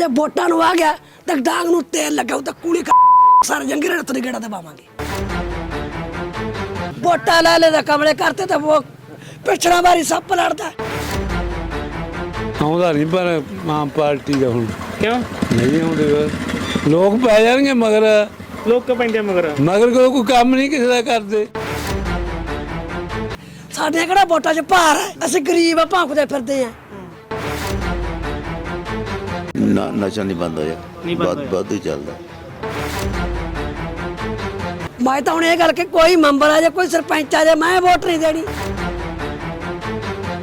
ਜੇ ਵੋਟਾਂ ਨੂੰ ਆ ਗਿਆ ਤਾਂ ਡਾਂਗ ਨੂੰ ਤੇਲ ਲਗਾਉ ਤਾਂ ਕੂਲੀ ਸਾਰੇ ਜੰਗੀਰੇ ਨੂੰ ਤਰੀ ਗੇੜਾ ਤੇ ਪਾਵਾਂਗੇ ਵੋਟਾਂ ਲੈ ਲੈ ਤਾਂ ਕਮਲੇ ਕਰਤੇ ਤਾਂ ਉਹ ਪਿਛੜਾ ਵਾਰੀ ਸੱਪ ਲੜਦਾ। ਆਉਂਦਾ ਨਹੀਂ ਪਰ ਆਮ ਪਾਰਟੀ ਦਾ ਹੁਣ। ਕਿਉਂ? ਨਹੀਂ ਆਉਂਦੇ। ਲੋਕ ਪੈ ਜਾਣਗੇ ਮਗਰ। ਲੋਕ ਪੈਂਦੇ ਮਗਰ? ਮਗਰ ਕੋਈ ਕੋਈ ਕੰਮ ਨਹੀਂ ਕਿਸੇ ਦਾ ਕਰਦੇ। ਸਾਡੇ ਕਿਹੜਾ ਵੋਟਾਂ 'ਚ ਭਾਰ ਹੈ? ਅਸੀਂ ਗਰੀਬ ਆ ਭੌਂਕਦੇ ਫਿਰਦੇ ਆ। ਨਾ ਨਸ਼ਾ ਨਹੀਂ ਬੰਦ ਹੋਇਆ। ਨਹੀਂ ਬੰਦ ਵੱਧ ਹੋਇਆ। ਵੱਧ ਹੀ ਚੱਲਦਾ। ਮੈਂ ਤਾਂ ਹੁਣ ਇਹ ਗੱਲ ਕਿ ਕੋਈ ਮੈਂਬਰ ਆ ਜਾਂ ਕੋਈ ਸਰਪੰਚ ਆ ਜਾ ਮੈਂ ਵੋਟ ਨਹੀਂ ਦੇਣੀ।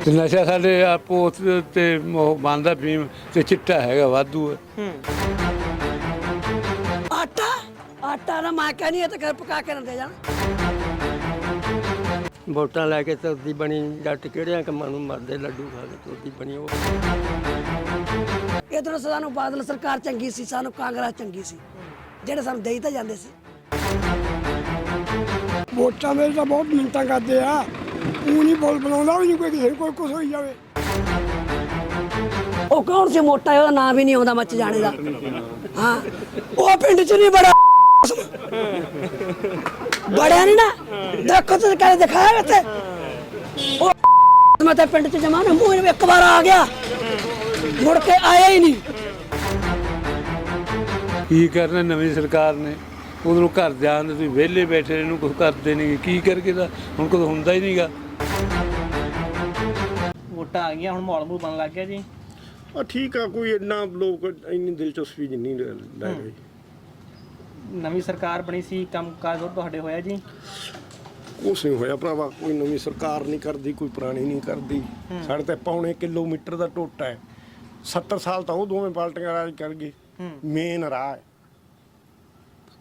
ਤੇ ਨਸ਼ਾ ਸਾਡੇ ਆਪੋ ਤੇ ਉਹ ਬੰਦਾ ਫੀਮ ਤੇ ਚਿੱਟਾ ਹੈਗਾ ਵਾਧੂ ਹੈ। ਹੂੰ। ਆਟਾ? ਆਟਾ ਨਾ ਮੈਂ ਕਹਿੰਦੀ ਇਹ ਤਾਂ ਘਰ ਪਕਾ ਕੇ ਨਾ ਦੇ ਜਾਣ। ਵੋਟਾਂ ਲੈ ਕੇ ਤੁਰਦੀ ਬਣੀ ਜੱਟ ਕਿਹੜਿਆਂ ਕੰਮਾਂ ਨੂੰ ਮਰਦੇ ਲੱਡੂ ਖਾ ਕੇ ਤੁਰਦੀ ਬਣੀ ਉਹ। ਇਧਰੋਂ ਸਾਨੂੰ ਬਾਦਲ ਸਰਕਾਰ ਚੰਗੀ ਸੀ ਸਾਨੂੰ ਕਾਂਗਰਸ ਚੰਗੀ ਸੀ। ਜਿਹੜੇ ਸਾਨੂੰ ਦੇਈ ਤਾਂ ਜਾਂਦੇ ਸੀ। ਵੋਟਾਂ ਵੇਲੇ ਤਾਂ ਬਹੁਤ ਮਿੰਟਾਂ ਕਰਦੇ ਆ। ਉਹ ਨਹੀਂ ਬੋਲ ਬਣਾਉਂਦਾ ਵੀ ਨਹੀਂ ਕੋਈ ਕਿਸੇ ਕੋਈ ਕੁਛ ਹੋਈ ਜਾਵੇ। ਉਹ ਕੌਣ ਸੀ ਮੋਟਾ ਉਹਦਾ ਨਾਂ ਵੀ ਨਹੀਂ ਆਉਂਦਾ ਮੱਚ ਜਾਣੇ ਦਾ। ਹਾਂ। ਉਹ ਪਿੰਡ 'ਚ ਨਹੀਂ ਬੜਾ ਬੜਿਆ ਨਹੀਂ ਨਾ। ਦੇਖੋ ਤੁਸੀਂ ਕਦੇ ਦਿਖਾਇਆ ਇੱਥੇ? ਉਹ ਮੈਂ ਤਾਂ ਪਿੰਡ 'ਚ ਜਮਾ ਨਾ ਮੂੰਹ ਇੱਕ ਵਾਰ ਆ ਗਿਆ। ਮੁੜ ਕੇ ਆਇਆ ਹੀ ਨਹੀਂ। ਕੀ ਕਰਨਾ ਨਵੀਂ ਸਰਕਾਰ ਨੇ? ਉਧਰੋਂ ਘਰ ਜਾਣ ਦੇ ਤੁਸੀਂ ਵਿਹਲੇ ਬੈਠੇ ਇਹਨੂੰ ਕੁਝ ਕਰਦੇ ਨਹੀਂ ਕੀ ਕਰਕੇ ਦਾ ਹੁਣ ਕੁਝ ਹੁੰਦਾ ਹੀ ਨਹੀਂਗਾ? ਵੋਟਾਂ ਆ ਗਈਆਂ ਹੁਣ ਮਾਹੌਲ ਮੂਲ ਬਣ ਲੱਗ ਗਿਆ ਜੀ। ਆ ਠੀਕ ਆ ਕੋਈ ਇੰਨਾ ਲੋਕ ਇੰਨੀ ਦਿਲਚਸਪੀ ਨਹੀਂ ਲੈ ਲੈ ਰਹੇ। ਨਵੀਂ ਸਰਕਾਰ ਬਣੀ ਸੀ ਕੰਮ ਕਾਜ ਹੋਰ ਤੁਹਾਡੇ ਹੋਇਆ ਜੀ? ਕੁਛ ਨਹੀਂ ਹੋਇਆ ਭਰਾਵਾ ਕੋਈ ਨਵੀਂ ਸਰਕਾਰ ਨਹੀਂ ਕਰਦੀ ਕੋਈ ਪੁਰਾਣੀ ਨਹੀਂ ਕਰਦੀ। ਸਾਡੇ ਤੇ ਪੌਣੇ ਕਿਲੋਮੀਟਰ ਦਾ ਟੋਟਾ ਹੈ। 70 ਸਾਲ ਤਾਂ ਉਹ ਦੋਵੇਂ ਪਾਰਟੀਆਂ ਰਾਜ ਕਰ ਗਈ ਮੇਨ ਰਾਹ ਹੈ।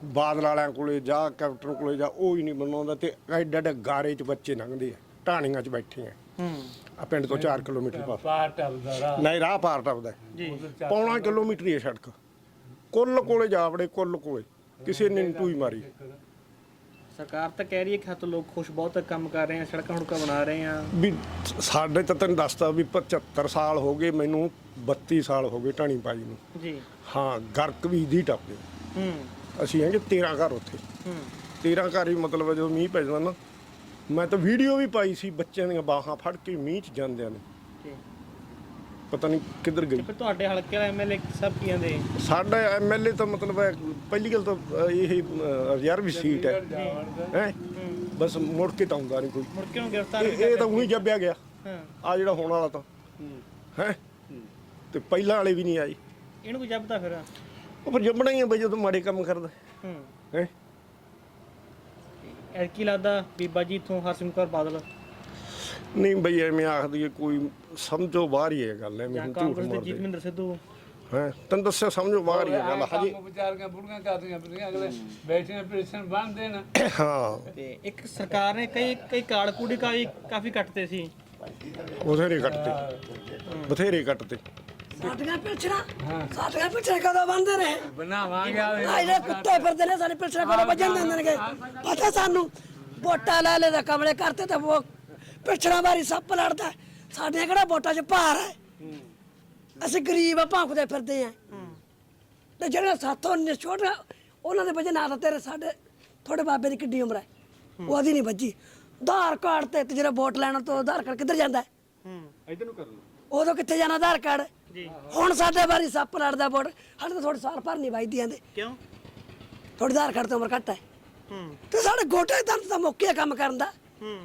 ਬਾਦਲ ਵਾਲਿਆਂ ਕੋਲੇ ਜਾ ਕੈਪਟਨ ਕੋਲੇ ਜਾ ਉਹ ਹੀ ਨਹੀਂ ਬਣਾਉਂਦਾ ਤੇ ਐਡਾ ਐਡਾ ਗਾਰੇ 'ਚ ਬੱਚੇ ਲੰਘਦੇ ਆ ਢਾਣੀਆਂ 'ਚ ਬੈਠੇ ਆ। ਹੂੰ। ਆ ਪਿੰਡ ਤੋਂ 4 ਕਿਲੋਮੀਟਰ ਪਾਸ ਪਾਰ ਟੱਪਦਾ ਰਾਹ। ਨਹੀਂ ਰਾਹ ਪਾਰ ਟੱਪਦਾ। ਹੈ। ਜੀ ਪੌਣਾ ਕਿਲੋਮੀਟਰ ਹੀ ਹੈ ਸੜਕ। ਕੁੱਲ ਕੋਲੇ ਜਾ ਵੜੇ ਕੁੱਲ ਕੋਲੇ। ਕਿਸੇ ਨੇ ਨੀ ਟੂਈ ਮਾਰੀ। ਸਰਕਾਰ ਤਾਂ ਕਹਿ ਰਹੀ ਹੈ ਕਿ ਹੱਥ ਲੋਕ ਖੁਸ਼ ਬਹੁਤ ਕੰਮ ਕਰ ਰਹੇ ਆ ਸੜਕਾਂ ਹੁੜਕਾਂ ਬਣਾ ਰਹੇ ਆ। ਵੀ ਸਾਡੇ ਤਾਂ ਤੈਨੂੰ ਦੱਸਦਾ ਵੀ 75 ਸਾਲ ਹੋ ਗਏ ਮੈਨੂੰ 32 ਸਾਲ ਹੋ ਗਏ ਢਾਣੀ ਪਾਈ ਨੂੰ। ਜੀ। ਹਾਂ ਗਰਕ ਵੀ ਦੀ ਟੱਪਦੇ ਹੂੰ। ਅਸੀਂ ਹੈਗੇ 13 ਘਰ ਉੱਥੇ। ਹੂੰ। 13 ਘਰ ਹੀ ਮਤਲਬ ਜਦੋਂ ਮੀਂਹ ਪੈ ਜਾਂਦਾ ਨਾ ਮੈਂ ਤਾਂ ਵੀਡੀਓ ਵੀ ਪਾਈ ਸੀ ਬੱਚਿਆਂ ਦੀਆਂ ਬਾਹਾਂ ਫੜ ਕੇ ਮੀਂਹ 'ਚ ਜਾਂਦਿਆਂ ਨੇ। ਜੀ। ਪਤਾ ਨਹੀਂ ਕਿੱਧਰ ਗਈ। ਫਿਰ ਤੁਹਾਡੇ ਹਲਕੇ ਵਾਲੇ ਐਮਐਲਏ ਸਭ ਕੀ ਕਹਿੰਦੇ? ਸਾਡਾ ਐਮਐਲਏ ਤਾਂ ਮਤਲਬ ਹੈ ਪਹਿਲੀ ਗੱਲ ਤਾਂ ਇਹ ਰਿਜ਼ਰਵ ਸੀਟ ਹੈ। ਹੈ? ਬਸ ਮੁੜ ਕੇ ਤਾਂ ਆਉਂਦਾ ਨਹੀਂ ਕੋਈ। ਮੁੜ ਕੇ ਨੂੰ ਗ੍ਰਿਫਤਾਰ ਇਹ ਇਹ ਤਾਂ ਉਹੀ ਜੱਬਿਆ ਗਿਆ। ਆ ਜਿਹੜਾ ਹੋਣ ਵਾਲਾ ਤਾਂ। ਹੈ। ਤੇ ਪਹਿਲਾਂ ਵਾਲੇ ਵੀ ਨਹੀਂ ਆਏ। ਇਹਨੂੰ ਕੋਈ ਜੱਬਦਾ ਫਿਰ? ਉਹ ਫਿਰ ਜੰਮਣਾ ਹੀ ਆ ਬਈ ਜਦੋਂ ਮਾੜੇ ਕੰਮ ਕਰਦਾ। ਹੂੰ। ਹੈ? ਐ ਕੀ ਲੱਗਦਾ ਬੀਬਾ ਜੀ ਇਥੋਂ ਹਰਸਿਮਰਤ ਕੌਰ ਬਾਦਲ। ਨਹੀਂ ਬਈ ਐਵੇਂ ਆਖਦੀ ਹੈ ਕੋਈ ਸਮਝੋ ਬਾਹਰ ਹੀ ਹੈ ਗੱਲ ਐਵੇਂ ਜਾਂ ਹੁਣ ਝੂਠ ਕਾਂਗਰਸ ਦੇ ਮਾਰਦੇ। ਜੀਤਮਿੰਦਰ ਸਿੱਧੂ। ਹੈ ਤੈਨੂੰ ਦੱਸਿਆ ਸਮਝੋ ਬਾਹਰ ਹੀ ਹੈ ਗੱਲ ਹਜੇ। ਵਿਚਾਰੀਆਂ ਬੁੜੀਆਂ ਕਰਦੀਆਂ ਫਿਰਦੀਆਂ ਅਗਲੇ ਬੈਠੇ ਪੈਨਸ਼ਨ ਬਣ ਦੇਣ। ਹਾਂ। ਤੇ ਇੱਕ ਸਰਕਾਰ ਨੇ ਕਈ ਕਈ ਕਾਲ ਕੂੜੀ ਕਾਲੀ ਕਾਫੀ ਕੱਟਦੇ ਸੀ। ਬਥੇਰੇ ਕੱਟਦੇ ਬਥੇਰੇ ਕੱਟਦੇ ਸਾਡੀਆਂ ਪਿਲਛਣਾ ਸਾਡੀਆਂ ਪਿਲਛਣਾ ਕਦੋਂ ਬੰਦੇ ਨੇ ਬਣਾਵਾਂਗੇ ਆ ਜਿਹੜੇ ਕੁੱਤੇ ਫਿਰਦੇ ਨੇ ਸਾਡੇ ਪਿਲਛਣਾ ਕਦੋਂ ਵੱਜਣ ਦਿੰਦੇ ਨੇਗੇ? ਪਤਾ ਸਾਨੂੰ ਵੋਟਾਂ ਲੈ ਲੈ ਤਾਂ ਕਮਲੇ ਕਰਤੇ ਤਾਂ ਉਹ ਪਿਲਛਣਾ ਵਾਰੀ ਸੱਪ ਲੜਦਾ ਸਾਡੇ ਕਿਹੜਾ ਵੋਟਾਂ 'ਚ ਭਾਰ ਹੈ? ਅਸੀਂ ਗਰੀਬ ਆ ਭੌਂਕਦੇ ਫਿਰਦੇ ਆ। ਤੇ ਜਿਹੜੇ ਸਾਥੋਂ ਨੇ ਛੋਟਾ ਉਹਨਾਂ ਦੇ ਵਜੇ ਨਾ ਤਾਂ ਤੇਰੇ ਸਾਡੇ ਤੁਹਾਡੇ ਬਾਬੇ ਦੀ ਕਿੱਡੀ ਉਮਰ ਹੈ। ਉਹਦੀ ਨਹੀਂ ਵੱਜੀ। ਆਧਾਰ ਕਾਰਡ ਤੇ ਤੇ ਜਿਹੜਾ ਵੋਟ ਲੈਣਾ ਤੋਂ ਆਧਾਰ ਕਾਰਡ ਕਿੱਧਰ ਜਾਂਦਾ ਹੈ? ਹੂੰ ਉਦੋਂ ਕਿੱਥੇ ਜਾਣਾ ਆਧਾਰ ਕਾਰਡ? ਜੀ। ਹੁਣ ਸਾਡੇ ਵਾਰੀ ਸੱਪ ਲੜਦਾ ਵੋਟ। ਸਾਡੇ ਤਾਂ ਥੋੜੇ ਸਾਲ ਭਰ ਨਹੀਂ ਵੱਜਦੀ ਜਾਂਦੇ ਕਿਉਂ? ਥੋੜੀ ਆਧਾਰ ਕਾਰਡ ਤੋਂ ਉਮਰ ਘੱਟ ਹੈ। ਹੂੰ। ਤੇ ਸਾਡੇ ਗੋਟੇ ਦੰਦ ਤਾਂ ਮੁੱਕਿਆ ਕੰਮ ਕਰਨ ਦਾ। ਹੂੰ।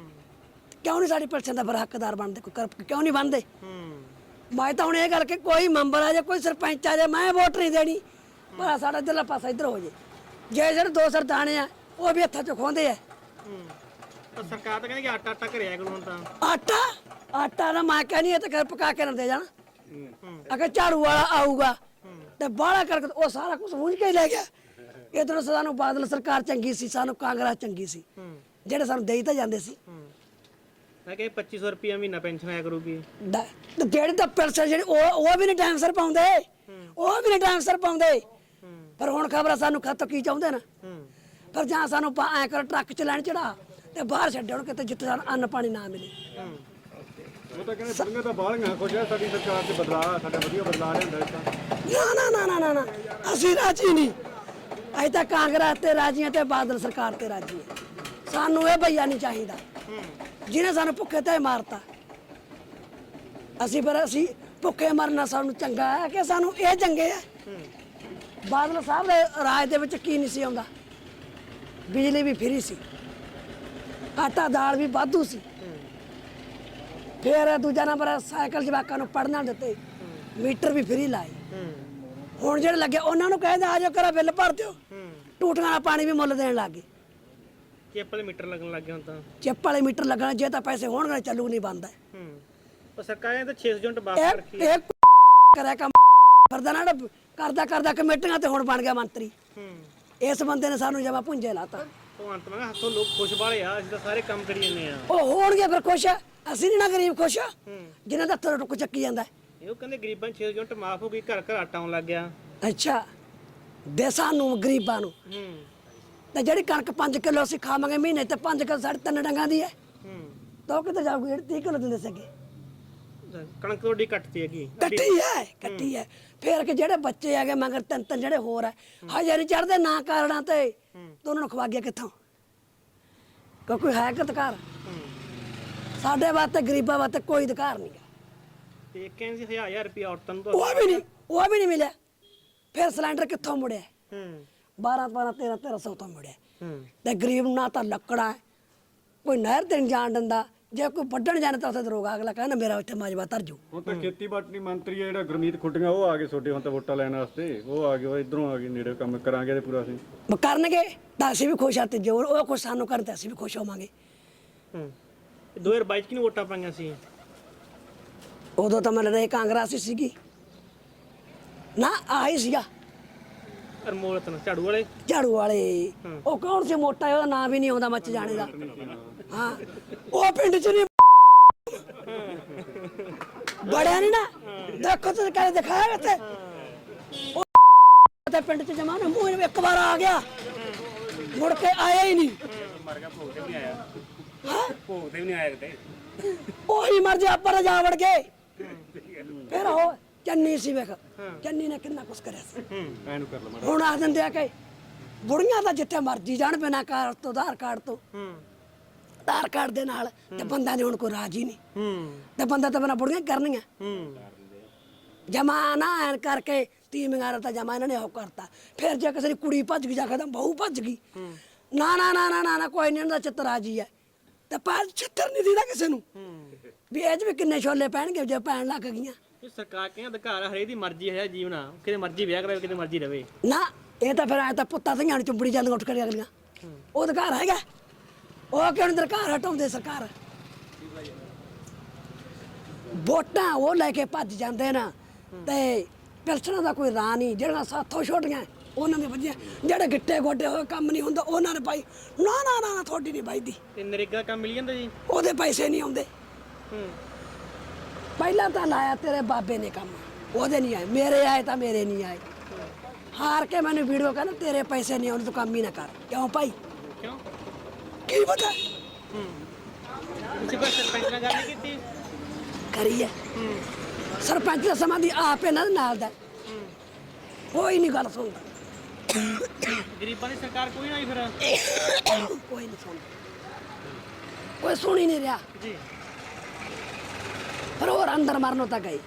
ਕਿਉਂ ਨਹੀਂ ਸਾਡੀ ਪਰਸਨ ਦਾ ਬਰਹੱਕਦਾਰ ਬਣਦੇ? ਕੋਈ ਕਰ- ਕਿਉਂ ਨਹੀਂ ਬਣਦੇ? ਹੂੰ। ਮੈਂ ਤਾਂ ਹੁਣ ਇਹ ਗੱਲ ਕਿ ਕੋਈ ਮੈਂਬਰ ਆ ਜਾ ਕੋਈ ਸਰਪੰਚ ਆ ਜਾ ਮੈਂ ਵੋਟ ਨਹੀਂ ਦੇਣੀ। ਪਰ ਸਾਡਾ ਇੱਧਰਲਾ ਪਾਸਾ ਇੱਧਰ ਹੋ ਜੇ। ਜੇ ਜਿਹੜੇ ਦੋ ਸਰਦਾਣੇ ਆ ਉਹ ਵੀ ਹੱਥਾਂ 'ਚ ਖੋਂਦੇ ਆ। ਹੂੰ। ਤਾਂ ਸਰਕਾਰ ਤਾਂ ਕਹਿੰਦੀ ਕਿ ਆਟਾ ਆਟਾ ਘਰੇ ਆ ਕਰੋ ਹੁਣ ਤਾਂ। ਆਟਾ? ਆਟਾ ਨਾ ਮੈਂ ਕਹਿੰਦੀ ਇਹ ਤਾਂ ਘਰ ਪਕਾ ਕੇ ਨਾ ਦੇ ਜਾਣ ਅਗਰ ਝਾੜੂ ਵਾਲਾ ਆਊਗਾ ਤੇ ਬਾਹਲਾ ਕਰਕੇ ਉਹ ਸਾਰਾ ਕੁਝ ਮੁੰਝ ਕੇ ਹੀ ਲੈ ਗਿਆ। ਇਧਰੋਂ ਸਾਨੂੰ ਬਾਦਲ ਸਰਕਾਰ ਚੰਗੀ ਸੀ ਸਾਨੂੰ ਕਾਂਗਰਸ ਚੰਗੀ ਸੀ। ਜਿਹੜੇ ਸਾਨੂੰ ਦੇਈ ਤਾਂ ਜਾਂਦੇ ਸੀ। ਮੈਂ ਕਿਹਾ 2500 ਰੁਪਏ ਮਹੀਨਾ ਪੈਨਸ਼ਨ ਆਇਆ ਕਰੂਗੀ। ਤੇ ਜਿਹੜੇ ਤਾਂ ਪੈਸੇ ਜਿਹੜੇ ਉਹ ਉਹ ਵੀ ਨਹੀਂ ਟਾਈਮ ਸਿਰ ਪਾਉਂਦੇ। ਉਹ ਵੀ ਨਹੀਂ ਟਾਈਮ ਸਿਰ ਪਾਉਂਦੇ। ਪਰ ਹੁਣ ਖਬਰ ਸਾਨੂੰ ਖਤ ਕੀ ਚਾਹੁੰਦੇ ਨਾ? ਪਰ ਜਾਂ ਸਾਨੂੰ ਐ ਕਰ ਟਰੱਕ ਚ ਲੈਣ ਚੜਾ ਤੇ ਬਾਹਰ ਛੱਡਣ ਕਿਤੇ ਜਿੱਥੇ ਸਾਨੂੰ ਅੰਨ ਪਾਣੀ ਨਾ ਮਿਲੇ। ਉਹ ਤਾਂ ਕਹਿੰਦੇ ਬੁੜੀਆਂ ਤਾਂ ਬਾਹਲੀਆਂ ਕੁਝ ਆ ਸਾਡੀ ਸਰਕਾਰ 'ਚ ਬਦਲਾਅ ਸਾਡਾ ਵਧੀਆ ਬਦਲਾਅ ਲਿਆਂਦਾ ਇਸ ਤਾਂ ਨਾ ਨਾ ਨਾ ਨਾ ਨਾ ਨਾ। ਅਸੀਂ ਰਾਜੀ ਨਹੀਂ। ਅਸੀਂ ਤਾਂ ਕਾਂਗਰਸ ਤੇ ਰਾਜੀ ਹਾਂ ਤੇ ਬਾਦਲ ਸਰਕਾਰ ਤੇ ਰਾਜੀ ਹਾਂ ਸਾਨੂੰ ਇਹ ਭਈਆ ਨਹੀਂ ਚਾਹੀਦਾ। ਜਿਹਨੇ ਸਾਨੂੰ ਭੁੱਖੇ ਤੇ ਮਾਰਤਾ। ਅਸੀਂ ਪਰ ਅਸੀਂ ਭੁੱਖੇ ਮਰਨਾ ਸਾਨੂੰ ਚੰਗਾ ਹੈ ਕਿ ਸਾਨੂੰ ਇਹ ਚੰਗੇ ਆ ਬਾਦਲ ਸਾਹਿਬ ਦੇ ਰਾਜ ਦੇ ਵਿੱਚ ਕੀ ਨਹੀਂ ਸੀ ਆਉਂਦਾ। ਬਿਜਲੀ ਵੀ ਫਰੀ ਸੀ। ਆਟਾ ਦਾਲ ਵੀ ਵਾਧੂ ਸੀ। ਫਿਰ ਦੂਜਾ ਨੰਬਰ ਸਾਈਕਲ ਜਵਾਕਾਂ ਨੂੰ ਪੜਨਾ ਦਿੱਤੇ। ਮੀਟਰ ਵੀ ਫਰੀ ਲਾਏ। ਹੁਣ ਜਿਹੜੇ ਲੱਗੇ ਉਹਨਾਂ ਨੂੰ ਕਹਿੰਦੇ ਆ ਜਾਓ ਕਰਾ ਬਿੱਲ ਭਰ ਦਿਓ। ਟੂਟੀਆਂ ਦਾ ਪਾਣੀ ਵੀ ਮੁੱਲ ਦੇਣ ਲੱਗੇ ਚਿੱਪ ਵਾਲੇ ਮੀਟਰ ਲੱਗਣ ਲੱਗ ਗਏ ਹੁਣ ਤਾਂ। ਚਿੱਪ ਵਾਲੇ ਮੀਟਰ ਲੱਗਣਾ ਜੇ ਤਾਂ ਪੈਸੇ ਹੋਣਗੇ ਚੱਲੂ ਨਹੀਂ ਬੰਦਾ ਹੂੰ। ਉਹ ਸਰਕਾਰਾਂ ਨੇ ਤਾਂ 600 ਯੂਨਿਟ ਵਾਪਸ ਇਹ ਰੱਖੀ ਇਹ ਕਰਿਆ ਕੰਮ ਕਰਦਾ ਨਾ ਜਿਹੜਾ ਕਰਦਾ ਕਰਦਾ ਕਮੇਟੀਆਂ ਤੇ ਹੁਣ ਬਣ ਗਿਆ ਮੰਤਰੀ। ਹੂੰ। ਇਸ ਬੰਦੇ ਨੇ ਸਾਨੂੰ ਜਮਾ ਪੁੰਜੇ ਲਾਤਾ। ਭਗਵੰਤ ਮਾਨ ਹੱਥੋਂ ਲੋਕ ਖੁਸ਼ ਵਾਲੇ ਆ ਅਸੀਂ ਤਾਂ ਸਾਰੇ ਕੰਮ ਕਰੀ ਜਾਂਦੇ ਆ। ਉਹ ਹੋਣਗੇ ਫਿਰ ਖੁਸ਼ ਅਸੀਂ ਨਹੀਂ ਨਾ ਗਰੀਬ ਖੁਸ਼। ਜਿਨ੍ਹਾਂ ਦਾ ਹੱਥੋਂ ਟੁੱਕ ਚੱਕੀ ਜਾਂਦਾ। ਇਹ ਉਹ ਕਹਿੰਦੇ ਗਰੀਬਾਂ ਨੂੰ 600 ਯੂਨਿਟ ਮਾਫ ਹੋ ਗਈ ਘਰ ਘਰ ਆਟਾ ਆਉਣ ਲੱਗ ਗਿਆ। ਅੱਛਾ ਦੇ ਸਾਨੂੰ ਗਰੀਬਾਂ ਨੂੰ। ਹੂੰ। ਤੇ ਜਿਹੜੀ ਕਣਕ 5 ਕਿਲੋ ਅਸੀਂ ਖਾਵਾਂਗੇ ਮਹੀਨੇ ਤੇ 5 ਕਿਲੋ ਸਾਢੇ ਤਿੰਨ ਡੰਗਾਂ ਦੀ ਹੈ। ਹੂੰ। ਤਾਂ ਉਹ ਕਿਤੇ ਜਾਊਗੀ? ਜਿਹੜੀ 30 ਕਿਲੋ ਦਿੰਦੇ ਸੀਗੇ। ਕਣਕ ਤੁਹਾਡੀ ਕੱਟਤੀ ਹੈਗੀ। ਕੱਟੀ ਹੈ। ਕੱਟੀ ਹੈ। ਫੇਰ ਕਿ ਜਿਹੜੇ ਬੱਚੇ ਹੈਗੇ ਮਗਰ ਤਿੰਨ ਤਿੰਨ ਜਿਹੜੇ ਹੋਰ ਹੈ ਹਜੇ ਨਹੀਂ ਚੜਦੇ ਨਾ ਕਾਰਣਾ ਤੇ। ਤੇ ਉਹਨਾਂ ਨੂੰ ਖਵਾ ਗਿਆ ਕਿੱਥੋਂ? ਕਿਉਂ ਕੋਈ ਹੈ ਕਿ ਅਧਿਕਾਰ ਸਾਡੇ ਵਾਸਤੇ ਗਰੀਬਾਂ ਵਾਸਤੇ ਕੋਈ ਅਧਿਕਾਰ ਨਹੀਂ ਹੈ। ਤੇ ਕਹਿੰਦੇ ਸੀ 1000 ਰੁਪਏ ਔਰਤਾਂ ਨੂੰ ਤਾਂ ਉਹ ਵੀ ਨਹੀਂ ਉਹ ਵੀ ਨਹੀਂ ਮਿਲਿਆ। ਫਿਰ ਸਿਲੰਡਰ ਕਿੱਥੋਂ ਮੁੜਿਆ? ਹੂੰ। 12 12 13 1300 ਤੋਂ ਮੁੜਿਆ। ਹੂੰ। ਤੇ ਗਰੀਬ ਨੂੰ ਤਾਂ ਲੱਕੜਾ ਹੈ, ਕੋਈ ਨਹਿਰ ਤੇ ਨਹੀਂ ਜਾਣ ਦਿੰਦਾ। ਜੇ ਕੋਈ ਵੱਢਣ ਜਾਣਾ ਤਾਂ ਉੱਥੇ ਦਰੋਗਾ ਅਗਲਾ ਕਹਿੰਦਾ ਮੇਰਾ ਇੱਥੇ ਮਾਜਵਾ ਧਰ ਜੂ ਹੁਣ ਤਾਂ ਖੇਤੀਬਾੜੀ ਮੰਤਰੀ ਆ ਜਿਹੜਾ ਗੁਰਮੀਤ ਖੁੱਟੀਆਂ ਉਹ ਆ ਗਏ ਤੁਹਾਡੇ ਹੁਣ ਤਾਂ ਵੋਟਾਂ ਲੈਣ ਵਾਸਤੇ। ਉਹ ਆ ਗਏ ਉਹ ਇਧਰੋਂ ਆ ਗਏ ਨੇੜੇ ਕੰਮ ਕਰਾਂਗੇ ਤੇ ਪੂਰਾ ਅਸੀਂ। ਉਹ ਕਰਨਗੇ ਤਾਂ ਅਸੀਂ ਵੀ ਖੁਸ਼ ਆ ਤੇ ਜੋ ਉਹ ਖੁਸ਼ ਸਾਨੂੰ ਕਰਨ ਤੇ ਅਸੀਂ ਵੀ ਖੁਸ਼ ਹੋਵਾਂਗੇ। ਹੂੰ। 2022 ਚ ਕਿਨੂੰ ਵੋਟਾਂ ਪਾਈਆਂ ਸੀ? ਉਦੋਂ ਤਾਂ ਮੈਨੂੰ ਰਹੇ ਕਾਂਗਰਸ ਹੀ ਸੀਗੀ। ਨਾ ਆਹੀ ਸੀਗਾ। ਅਰਮੋਲ ਤਨ ਝਾੜੂ ਵਾਲੇ? ਝਾੜੂ ਵਾਲੇ। ਉਹ ਕੌਣ ਸੀ ਮੋਟਾ ਉਹਦਾ ਨਾਂ ਵੀ ਨਹੀਂ ਆਉਂਦਾ ਮੱਚ ਜਾਣੇ ਦਾ। ਹਾਂ। ਉਹ ਪਿੰਡ ਚ ਨਹੀਂ ਬੜਿਆ ਨਹੀਂ ਨਾ। ਦੇਖੋ ਤੁਸੀਂ ਕਹਿੰਦੇ ਦਿਖਾਇਆ ਇੱਥੇ। ਉਹ ਤੇ ਪਿੰਡ ਚ ਜਮਾ ਨਾ ਮੂੰਹ ਨੂੰ ਇੱਕ ਵਾਰ ਆ ਗਿਆ। ਮੁੜ ਕੇ ਆਇਆ ਹੀ ਨਹੀਂ। ਭੋਗ ਤੇ ਵੀ ਨਹੀਂ ਆਇਆ ਕਿਤੇ। ਉਹੀ ਮਰ ਜਾ ਪਰ ਜਾ ਵੜ ਗਏ। ਫਿਰ ਉਹ ਚੰਨੀ ਸੀ ਵੇਖ। ਚੰਨੀ ਨੇ ਕਿੰਨਾ ਕੁਛ ਕਰਿਆ ਸੀ। ਐਨੂੰ ਕਰ ਲਵਾਂ ਹੁਣ ਆ ਦਿੰਦੇ ਆ ਕਿ ਬੁੜੀਆਂ ਤਾਂ ਜਿੱਥੇ ਮਰਜ਼ੀ ਜਾਣ ਬਿਨਾ ਕਾਰ ਤੋਂ ਆਧਾਰ ਕਾਰਡ ਤੋਂ। ਹੂੰ। ਆਧਾਰ ਕਾਰਡ ਦੇ ਨਾਲ ਤੇ ਬੰਦਾ ਨੇ ਹੁਣ ਕੋਈ ਰਾਜੀ ਨਹੀਂ। ਹੂੰ। ਤੇ ਬੰਦਾ ਤਾਂ ਬਿਨਾ ਬੁੜੀਆਂ ਕਰਨੀਆਂ। ਹੂੰ। ਜਮਾ ਨਾ ਐਨ ਕਰਕੇ ਤੀ ਮੰਗਾਰਾ ਤਾਂ ਜਮਾ ਇਹਨਾਂ ਨੇ ਉਹ ਕਰਤਾ। ਫਿਰ ਜੇ ਕਿਸੇ ਦੀ ਕੁੜੀ ਭੱਜ ਗਈ ਜਾਂ ਕਹਦਾ ਬਹੂ ਭੱਜ ਗਈ ਨਾ ਨਾ ਨਾ ਨਾ ਨਾ ਨਾ ਕੋਈ ਨਹੀਂ ਉਹਨਾਂ ਦਾ ਚਿੱਤ ਰਾਜੀ ਹੈ। ਤੇ ਪਰ ਛਿੱਤਰ ਨਹੀਂ ਦੀਦਾ ਕਿਸੇ ਨੂੰ। ਵੀ ਇਹ 'ਚ ਵੀ ਕਿੰਨੇ ਛੋਲੇ ਪੈਣਗੇ ਜੇ ਪੈਣ ਲੱਗ ਗਈਆਂ। ਇਹ ਸਰਕਾਰ ਕਹਿੰਦਾ ਅਧਿਕਾਰ ਹਰੇ ਦੀ ਮਰਜ਼ੀ ਹੈ ਜੀਵਨਾ ਕਿਤੇ ਮਰਜ਼ੀ ਵਿਆਹ ਕਰਾਵੇ ਕਿਤੇ ਮਰਜ਼ੀ ਰਵੇ। ਨਾ ਇਹ ਤਾਂ ਫਿਰ ਐ ਤਾਂ ਪੁੱਤਾਂ ਧੀਆਂ ਨੂੰ ਚੁੰਬੜੀ ਜਾਂਦੀਆਂ ਉੱਠ ਕੇ ਅਗਲੀਆਂ ਉਹ ਅਧਿਕਾਰ ਹੈਗਾ। ਉਹ ਕਿਉਂ ਅਧਿਕਾਰ ਹਟਾਉਂਦੇ ਸਰਕਾਰ? ਵੋਟਾਂ ਉਹ ਲੈ ਕੇ ਭੱਜ ਜਾਂਦੇ ਨਾ ਤੇ ਪਿਲਸਣਾਂ ਦਾ ਕੋਈ ਰਾਹ ਨਹੀਂ ਜਿਹੜੀਆਂ ਸਾਥੋਂ ਛੋਟੀਆਂ ਉਹਨਾਂ ਦੇ ਵਧੀਆ ਜਿਹੜੇ ਗਿੱਟੇ ਗੋਡੇ ਹੋਏ ਕੰਮ ਨਹੀਂ ਹੁੰਦਾ ਉਹਨਾਂ ਨੇ ਪਾਈ ਨਾ ਨਾ ਨਾ ਤੁਹਾਡੀ ਨਹੀਂ ਬਾਈਦੀ ਤੇ ਨਰੇਗਾ ਕੰਮ ਮਿਲ ਜਾਂਦਾ ਜੀ? ਉਹਦੇ ਪੈਸੇ ਨਹੀਂ ਆਉਂਦੇ। ਹੂੰ। ਪਹਿਲਾਂ ਤਾਂ ਲਾਇਆ ਤੇਰੇ ਬਾਬੇ ਨੇ ਕੰਮ ਉਹਦੇ ਨਹੀਂ ਆਏ ਮੇਰੇ ਆਏ ਤਾਂ ਮੇਰੇ ਨਹੀਂ ਆਏ। ਹਾਰ ਕੇ ਮੈਨੂੰ ਵੀਡੀਓ ਕਹਿੰਦਾ ਤੇਰੇ ਪੈਸੇ ਨਹੀਂ ਆਉਂਦੇ ਤੂੰ ਕੰਮ ਹੀ ਨਾ ਕਰ। ਕਿਉਂ ਭਾਈ? ਕਿਉਂ? ਕੀ ਪਤਾ? ਤੁਸੀਂ ਕੋਈ ਸਰਪੰਚ ਨਾਲ ਗੱਲ ਨਹੀਂ ਕੀਤੀ? ਕਰੀਏ। ਸਰਪੰਚ ਦਾ ਸਮਾਂ ਦੀ ਆਪ ਇਹਨਾਂ ਦੇ ਨਾਲ ਦਾ ਕੋਈ ਨਹੀਂ ਗੱਲ ਸੁਣਦਾ। ਗਰੀਬਾਂ ਦੀ ਸਰਕਾਰ ਕੋਈ ਨਹੀਂ ਫਿਰ। ਕੋਈ ਨਹੀਂ ਸੁਣਦਾ। ਕੋਈ ਸੁਣ ਹੀ ਨਹੀਂ ਰਿਹਾ। ਜੀ। ਪਰ ਹੋਰ ਅੰਦਰ ਮਰਨੋਂ ਤਾਂ ਗਏ।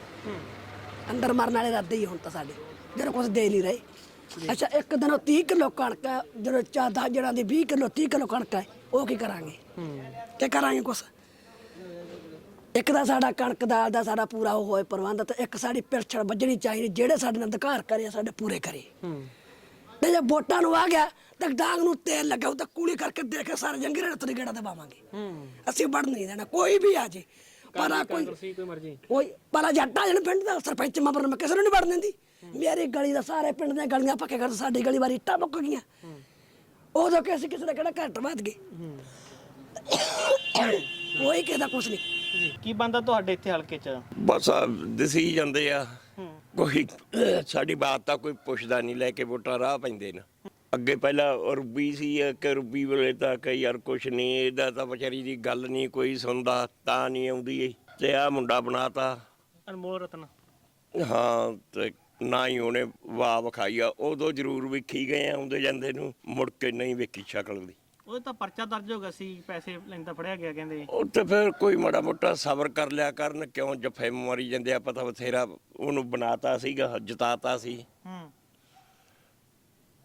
ਅੰਦਰ ਮਰਨ ਵਾਲੇ ਰੱਦੇ ਹੀ ਹੁਣ ਤਾਂ ਸਾਡੇ। ਜਿਹੜੇ ਕੁਝ ਦੇ ਨਹੀਂ ਰਹੇ। ਅੱਛਾ ਇੱਕ ਦਿਨ 30 ਕਿਲੋ ਕਣਕ ਹੈ, ਜਦੋਂ ਚਾਦਾ ਜਿਹੜਾ ਦੀ 20 ਕਿਲੋ 30 ਕਿਲੋ ਕਣਕ ਹੈ ਉਹ ਕੀ ਕਰਾਂਗੇ? ਤੇ ਕਰਾਂਗੇ ਕੁਛ? ਇੱਕ ਤਾਂ ਸਾਡਾ ਕਣਕ ਦਾਲ ਦਾ ਸਾਡਾ ਪੂਰਾ ਉਹ ਹੋਏ ਪ੍ਰਬੰਧ ਤੇ ਇੱਕ ਸਾਡੀ ਪਿਰਛੜ ਵੱਜਣੀ ਚਾਹੀਦੀ ਜਿਹੜੇ ਸਾਡੇ ਨਾਲ ਅਧਿਕਾਰ ਕਰੇ ਸਾਡੇ ਪੂਰੇ ਕਰੇ। ਤੇ ਜੇ ਵੋਟਾਂ ਨੂੰ ਆ ਗਿਆ ਤਾਂ ਡਾਂਗ ਨੂੰ ਤੇਲ ਲਗਾਉ ਤਾਂ ਕੂਲੀ ਕਰਕੇ ਦੇ ਸਾਰੇ ਜੰਗੀਰੇ ਨੂੰ ਗੇੜਾ ਦਬਾਵਾਂਗੇ ਅਸੀਂ ਵੜ ਨਹੀਂ ਦੇਣਾ ਕੋਈ ਵੀ ਆ ਜੇ। ਪਰ ਕੋਈ ਕਾਂਗਰਸੀ ਕੋਈ ਮਰਜ਼ੀ। ਕੋਈ ਜੱਟਾ ਜਣ ਪਿੰਡ ਦਾ ਸਰਪੰਚ ਮੈਂਬਰ ਮੈਂ ਕਿਸੇ ਨੂੰ ਨਹੀਂ ਵੜ ਦਿੰਦੀ। ਮੇਰੀ ਗਲੀ ਦਾ ਸਾਰੇ ਪਿੰਡ ਦੀਆਂ ਗਲੀਆਂ ਪੱਕੇ ਕਰ ਸਾਡੀ ਗਲੀ ਵਾਰੀ ਇੱਟਾਂ ਮੁੱਕ ਗਈਆਂ। ਉਦੋਂ ਕਿ ਅਸੀਂ ਕਿਸੇ ਦਾ ਕਿਹੜਾ ਘੱਟ ਵੱਧ ਗਏ ਕੋਈ ਕਿਹਦਾ ਕੁਛ ਨਹੀਂ। ਜੀ। ਕੀ ਬੰਦਾ ਤੁਹਾਡੇ ਇੱਥੇ ਹਲਕੇ 'ਚ? ਬਸ ਆ ਦਸੀ ਜਾਂਦੇ ਆ। ਕੋਈ ਸਾਡੀ ਬਾਤ ਤਾਂ ਕੋਈ ਪੁੱਛਦਾ ਨਹੀਂ ਲੈ ਕੇ ਵੋਟਾਂ ਰਾਹ ਪੈਂਦੇ ਨੇ। ਅੱਗੇ ਪਹਿਲਾਂ ਰੂਬੀ ਸੀ ਕਿ ਰੂਬੀ ਵੇਲੇ ਤਾਂ ਕਈ ਯਾਰ ਕੁਛ ਨਹੀਂ ਇਹਦਾ ਤਾਂ ਵਿਚਾਰੀ ਦੀ ਗੱਲ ਨਹੀਂ ਕੋਈ ਸੁਣਦਾ ਤਾਂ ਨਹੀਂ ਆਉਂਦੀ ਇਹ। ਤੇ ਆ ਮੁੰਡਾ ਬਣਾਤਾ। ਅਨਮੋਲ ਰਤਨ। ਹਾਂ ਤੇ ਨਾ ਹੀ ਉਹਨੇ ਵਾਹ ਵਿਖਾਈ ਆ। ਉਦੋਂ ਜ਼ਰੂਰ ਵੇਖੀ ਗਏ ਆ ਆਉਂਦੇ ਜਾਂਦੇ ਨੂੰ ਮੁੜ ਕੇ ਨਹੀਂ ਵੇਖੀ ਸ਼ਕਲ ਦੀ। ਉਹ ਤਾਂ ਪਰਚਾ ਦਰਜ ਹੋ ਗਿਆ ਸੀ ਪੈਸੇ ਲੈਂਦਾ ਫੜਿਆ ਗਿਆ ਕਹਿੰਦੇ। ਉਹ ਤੇ ਫਿਰ ਕੋਈ ਮਾੜਾ ਮੋਟਾ ਸਬਰ ਕਰ ਲਿਆ ਕਰਨ ਕਿਉਂ ਜਫੇ ਮਾਰੀ ਜਾਂਦੇ ਆ ਪਤਾ ਬਥੇਰਾ ਉਹਨੂੰ ਬਣਾਤਾ ਸੀਗਾ ਜਿਤਾਤਾ ਸੀ। ਹੂੰ।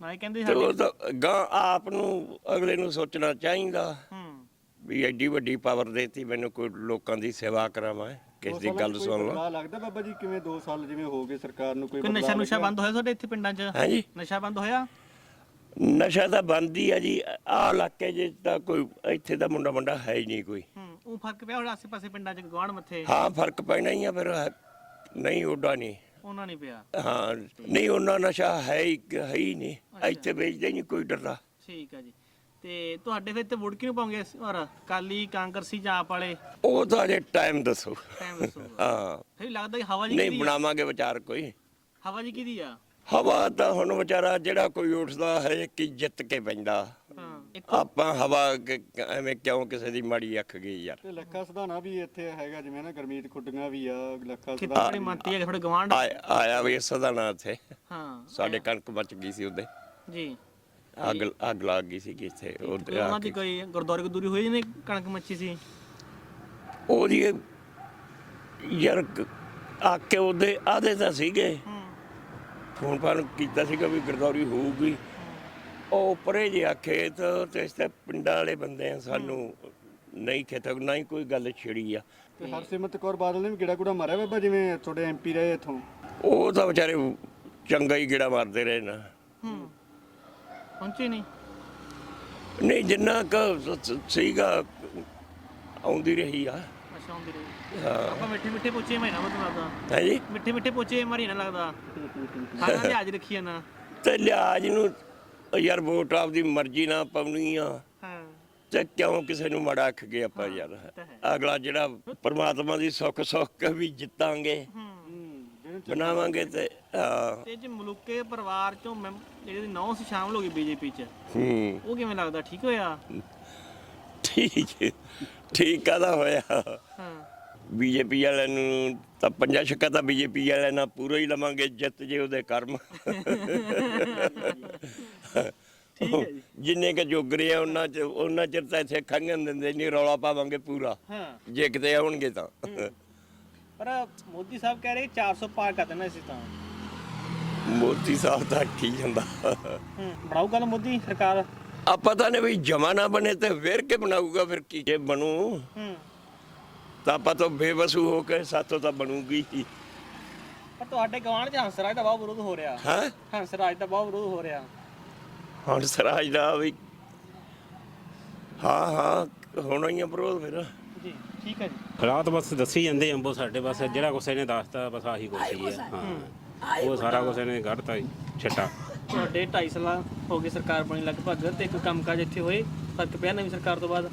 ਨਾਲੇ ਕਹਿੰਦੇ ਤੇ ਸਾਡੇ ਉਹ ਤਾਂ ਗਾਂ ਆਪ ਨੂੰ ਅਗਲੇ ਨੂੰ ਸੋਚਣਾ ਚਾਹੀਦਾ। ਹੂੰ। ਵੀ ਐਡੀ ਵੱਡੀ ਪਾਵਰ ਦੇਤੀ ਮੈਨੂੰ ਕੋਈ ਲੋਕਾਂ ਦੀ ਸੇਵਾ ਕਰਾਵਾਂ ਕਿਸ ਦੀ ਗੱਲ ਸੁਣ ਲਾ। ਲੱਗਦਾ ਬਾਬਾ ਜੀ ਕਿਵੇਂ 2 ਸਾਲ ਜਿਵੇਂ ਹੋ ਗਏ ਸਰਕਾਰ ਨੂੰ ਕੋਈ ਕੋਈ ਨਸ਼ਾ ਨੁਸ਼ਾ ਬੰਦ ਹੋਇਆ ਤੁਹਾਡੇ ਇੱਥੇ ਪਿੰਡਾਂ 'ਚ? ਹਾਂਜੀ। ਨਸ਼ਾ ਬੰਦ ਹੋਇਆ? ਨਸ਼ਾ ਤਾਂ ਬੰਦ ਹੀ ਆ ਜੀ ਆ ਇਲਾਕੇ 'ਚ ਤਾਂ ਕੋਈ ਇੱਥੇ ਦਾ ਮੁੰਡਾ ਮੁੰਡਾ ਹੈ ਹੀ ਨਹੀਂ ਕੋਈ। ਹੂੰ ਉਹ ਫ਼ਰਕ ਪਿਆ ਹੋਣਾ ਆਸੇ-ਪਾਸੇ ਪਿੰਡਾਂ 'ਚ ਗਵਾਂਢ ਮੱਥੇ? ਹਾਂ ਫ਼ਰਕ ਪੈਣਾ ਹੀ ਆ ਫਿਰ ਨਹੀਂ ਉੱਡਾ ਨਹੀਂ। ਉਹਨਾਂ ਨਹੀਂ ਪਿਆ। ਹਾਂ ਨਹੀਂ ਉਹਨਾਂ ਨਸ਼ਾ ਹੈ ਹੀ ਹੈ ਹੀ ਨਹੀਂ। ਇੱਥੇ ਵੇਚਦੇ ਹੀ ਨਹੀਂ ਕੋਈ ਡਰਦਾ। ਠੀਕ ਹੈ ਜੀ। ਤੇ ਤੁਹਾਡੇ ਫਿਰ ਤੇ ਵੋਟ ਕਿਹਨੂੰ ਪਾਉਂਗੇ ਔਰ ਕਾਲੀ ਕਾਂਗਰਸੀ ਜਾਂ ਆਪ ਵਾਲੇ? ਉਹ ਤਾਂ ਅਜੇ ਟਾਈਮ ਦੱਸੋ। ਟਾਈਮ ਦੱਸੋ। ਹਾਂ। ਫਿਰ ਲੱਗਦਾ ਕਿ ਹਵਾ ਜੀ ਨਹੀਂ ਕਿਹਦੀ ਆ? ਬਣਾਵਾਂਗੇ ਵਿਚਾਰ ਕੋਈ। ਹਵਾ ਜੀ ਕਿਹਦੀ ਆ? ਹਵਾ ਤਾਂ ਹੁਣ ਵਿਚਾਰਾ ਜਿਹੜਾ ਕੋਈ ਉੱਠਦਾ ਹੈ ਕਿ ਜਿੱਤ ਕੇ ਪੈਂਦਾ। ਆਪਾਂ ਹਵਾ ਕਿ- ਐਵੇਂ ਕਿਉਂ ਕਿਸੇ ਦੀ ਮਾੜੀ ਅੱਖ ਗਈ ਯਾਰ? ਤੇ ਲੱਖਾ ਸਧਾਣਾ ਵੀ ਇੱਥੇ ਹੈਗਾ ਜਿਵੇਂ ਨਾ ਗਰਮੀਤ ਖੁੱਡੀਆਂ ਵੀ ਆ ਲੱਖਾ ਕਿਤੇ ਸਧਾਣਾ ਬੜੀ ਮੰਤਰੀ ਹੈ ਤੁਹਾਡੇ ਗਵਾਂਢ ਆਇਆ ਆਇਆ ਵੀ ਸਦਾਣਾ ਇੱਥੇ। ਹਾਂ ਸਾਡੇ ਕਣਕ ਮੱਚ ਗਈ ਸੀ ਉਹਦੇ ਜੀ। ਅੱਗ ਅੱਗ ਲੱਗ ਗਈ ਸੀ ਇੱਥੇ ਉਹਦੇ ਆ ਉਹਨਾਂ ਦੀ ਕੇ। ਕੋਈ ਗੁਰਦੁਆਰੇ ਕੋ ਦੂਰੀ ਹੋਈ ਜਿਹਨੇ ਕਣਕ ਮੱਚੀ ਸੀ? ਉਹਦੀ ਇਹ ਯਾਰ ਕ- ਆਕੇ ਉਹਦੇ ਆਦੇ ਤਾਂ ਸੀਗੇ। ਹੂੰ। ਫੋਨ ਫਾਨ ਕੀਤਾ ਸੀਗਾ ਵੀ ਗਰਦੌਰੀ ਹੋਊਗੀ। ਉਹ ਪਰੇ ਜੇ ਆਖੇ ਤਾਂ ਤੇ ਇਸ ਤੇ ਪਿੰਡਾਂ ਵਾਲੇ ਬੰਦੇ ਆ ਸਾਨੂੰ ਨਹੀਂ ਖੇਤਕ ਨਾ ਹੀ ਕੋਈ ਗੱਲ ਛਿੜੀ ਆ। ਤੇ ਹਰਸਿਮਰਤ ਕੌਰ ਬਾਦਲ ਨੇ ਵੀ ਗੇੜਾ ਗੂੜਾ ਮਾਰਿਆ ਬਾਬਾ ਜਿਵੇਂ ਤੁਹਾਡੇ ਐਮਪੀ ਰਹੇ ਇੱਥੋਂ? ਉਹ ਤਾਂ ਵਿਚਾਰੇ ਚੰਗਾ ਹੀ ਗੇੜਾ ਮਾਰਦੇ ਰਹੇ ਨਾ। ਹੂੰ। ਪਹੁੰਚੇ ਨਹੀਂ? ਨਹੀਂ ਜਿੰਨਾ ਕ ਸੀਗਾ ਆਉਂਦੀ ਰਹੀ ਆ। ਅੱਛਾ ਹੁੰਦੀ ਰਹੀ। ਆਪਾਂ ਮਿੱਠੇ ਮਿੱਠੇ ਪੁੱਛੇ ਮੈਂ ਨਾ ਮਤਲਬ ਲੱਗਦਾ। ਹੈ ਜੀ? ਮਿੱਠੇ ਮਿੱਠੇ ਪੁੱਛੇ ਮਾਰੀ ਨਾ ਲੱਗਦਾ। ਹਾਂ ਲਿਆਜ ਰੱਖੀ ਆ ਨਾ। ਤੇ ਲਿਆਜ ਨੂੰ ਯਾਰ ਵੋਟ ਆਪਦੀ ਮਰਜ਼ੀ ਨਾਲ ਪਾਉਣੀ ਆ। ਹਾਂ। ਤੇ ਕਿਉਂ ਕਿਸੇ ਨੂੰ ਮਾੜਾ ਆਖ ਗਏ ਆਪਾਂ ਯਾਰ? ਅਗਲਾ ਜਿਹੜਾ ਪ੍ਰਮਾਤਮਾ ਦੀ ਸੁੱਖ ਸੁੱਖ ਵੀ ਜਿੱਤਾਂਗੇ ਬਣਾਵਾਂਗੇ ਤੇ ਹਾਂ, ਤੇ ਜੇ ਮਲੂਕੇ ਪਰਿਵਾਰ ਚੋਂ ਮੈਂਬ- ਜਿਹੜੇ ਨੌ ਸੀ ਸ਼ਾਮਲ ਹੋ ਗਏ ਬੀਜੇਪੀ ਚ ਹੂੰ। ਉਹ ਕਿਵੇਂ ਲੱਗਦਾ? ਠੀਕ ਹੋਇਆ? ਠੀਕ ਹੈ। ਠੀਕ ਕਾਹਦਾ ਹੋਇਆ? ਹਾਂ। ਬੀਜੇਪੀ ਵਾਲਿਆਂ ਨੂੰ ਤਾਂ ਪੰਜਾਂ ਛੱਕਾ ਤਾਂ ਬੀਜੇਪੀ ਵਾਲਿਆਂ ਨਾਲ ਪੂਰਾ ਹੀ ਲਵਾਂਗੇ ਜਿੱਤ ਜੇ ਉਹਦੇ ਕਰਮ। ਠੀਕ ਹੈ ਜੀ। ਜਿੰਨੇ ਕ ਜੋਗਰੇ ਆ ਉਹਨਾਂ ਚ ਉਹਨਾਂ ਚਿਰ ਤਾਂ ਇੱਥੇ ਖੰਗਣ ਦਿੰਦੇ ਨਹੀਂ ਰੌਲਾ ਪਾਵਾਂਗੇ ਪੂਰਾ। ਹਾਂ। ਜੇ ਕਿਤੇ ਆਉਣਗੇ ਤਾਂ। ਪਰ ਮੋਦੀ ਸਾਹਿਬ ਕਹਿ ਰਹੇ ਕਿ 400 ਪਾਰ ਕਰ ਦੇਣਾ ਸੀ ਤਾਂ। ਮੋਦੀ ਸਾਹਿਬ ਤਾਂ ਕੀ ਜਾਂਦਾ। ਹੂੰ ਬਣਾਊ ਗੱਲ ਮੋਦੀ ਸਰਕਾਰ? ਆ ਪਤਾ ਨਹੀਂ ਵੀ ਜਮਾ ਨਾ ਬਣੇ ਤੇ ਫਿਰ ਕੇ ਬਣਾਊਗਾ ਫਿਰ ਕੀ ਜੇ ਬਣੂ। ਹੂੰ। ਤਾਂ ਆਪਾਂ ਤਾਂ ਬੇਵਸੂ ਹੋ ਕੇ ਸਾਤੋਂ ਤਾਂ ਬਣੂਗੀ। ਹੀ ਪਰ ਤੁਹਾਡੇ ਗਵਾਂਢ ਚ ਹੰਸਰਾਜ ਦਾ ਬਹੁਤ ਵਿਰੋਧ ਹੋ ਰਿਹਾ। ਹਾਂ? ਹੰਸਰਾਜ ਦਾ ਬਹੁਤ ਵਿਰੋਧ ਹੋ ਰਿਹਾ। ਹੁਣ ਸਰਾਜ ਦਾ ਵੀ। ਹਾਂ ਹਾਂ ਹੋਣਾ ਹੀ ਆ ਵਿਰੋਧ ਫਿਰ। ਜੀ ਠੀਕ ਹੈ ਜੀ। ਹਾਲਾਤ ਬਸ ਦੱਸੀ ਜਾਂਦੇ ਅੰਬੋ ਸਾਡੇ ਬਸ ਜਿਹੜਾ ਕੁਛ ਇਹਨੇ ਦੱਸਤਾ ਬਸ ਆਹੀ ਕੁਛ ਹੀ ਹੈ। ਹਾਂ। ਉਹ ਸਾਰਾ ਕੁਛ ਇਹਨੇ ਜੀ ਛੱਟਾ। ਤੁਹਾਡੇ 2.5 ਸਾਲ ਹੋ ਗਏ ਸਰਕਾਰ ਬਣੀ ਲਗਭਗ ਤੇ ਕੋਈ ਕੰਮਕਾਜ ਇੱਥੇ ਹੋਏ ਫ਼ਰਕ ਪਿਆ ਨਵੀਂ ਸਰਕਾਰ ਤੋਂ ਬਾਅਦ?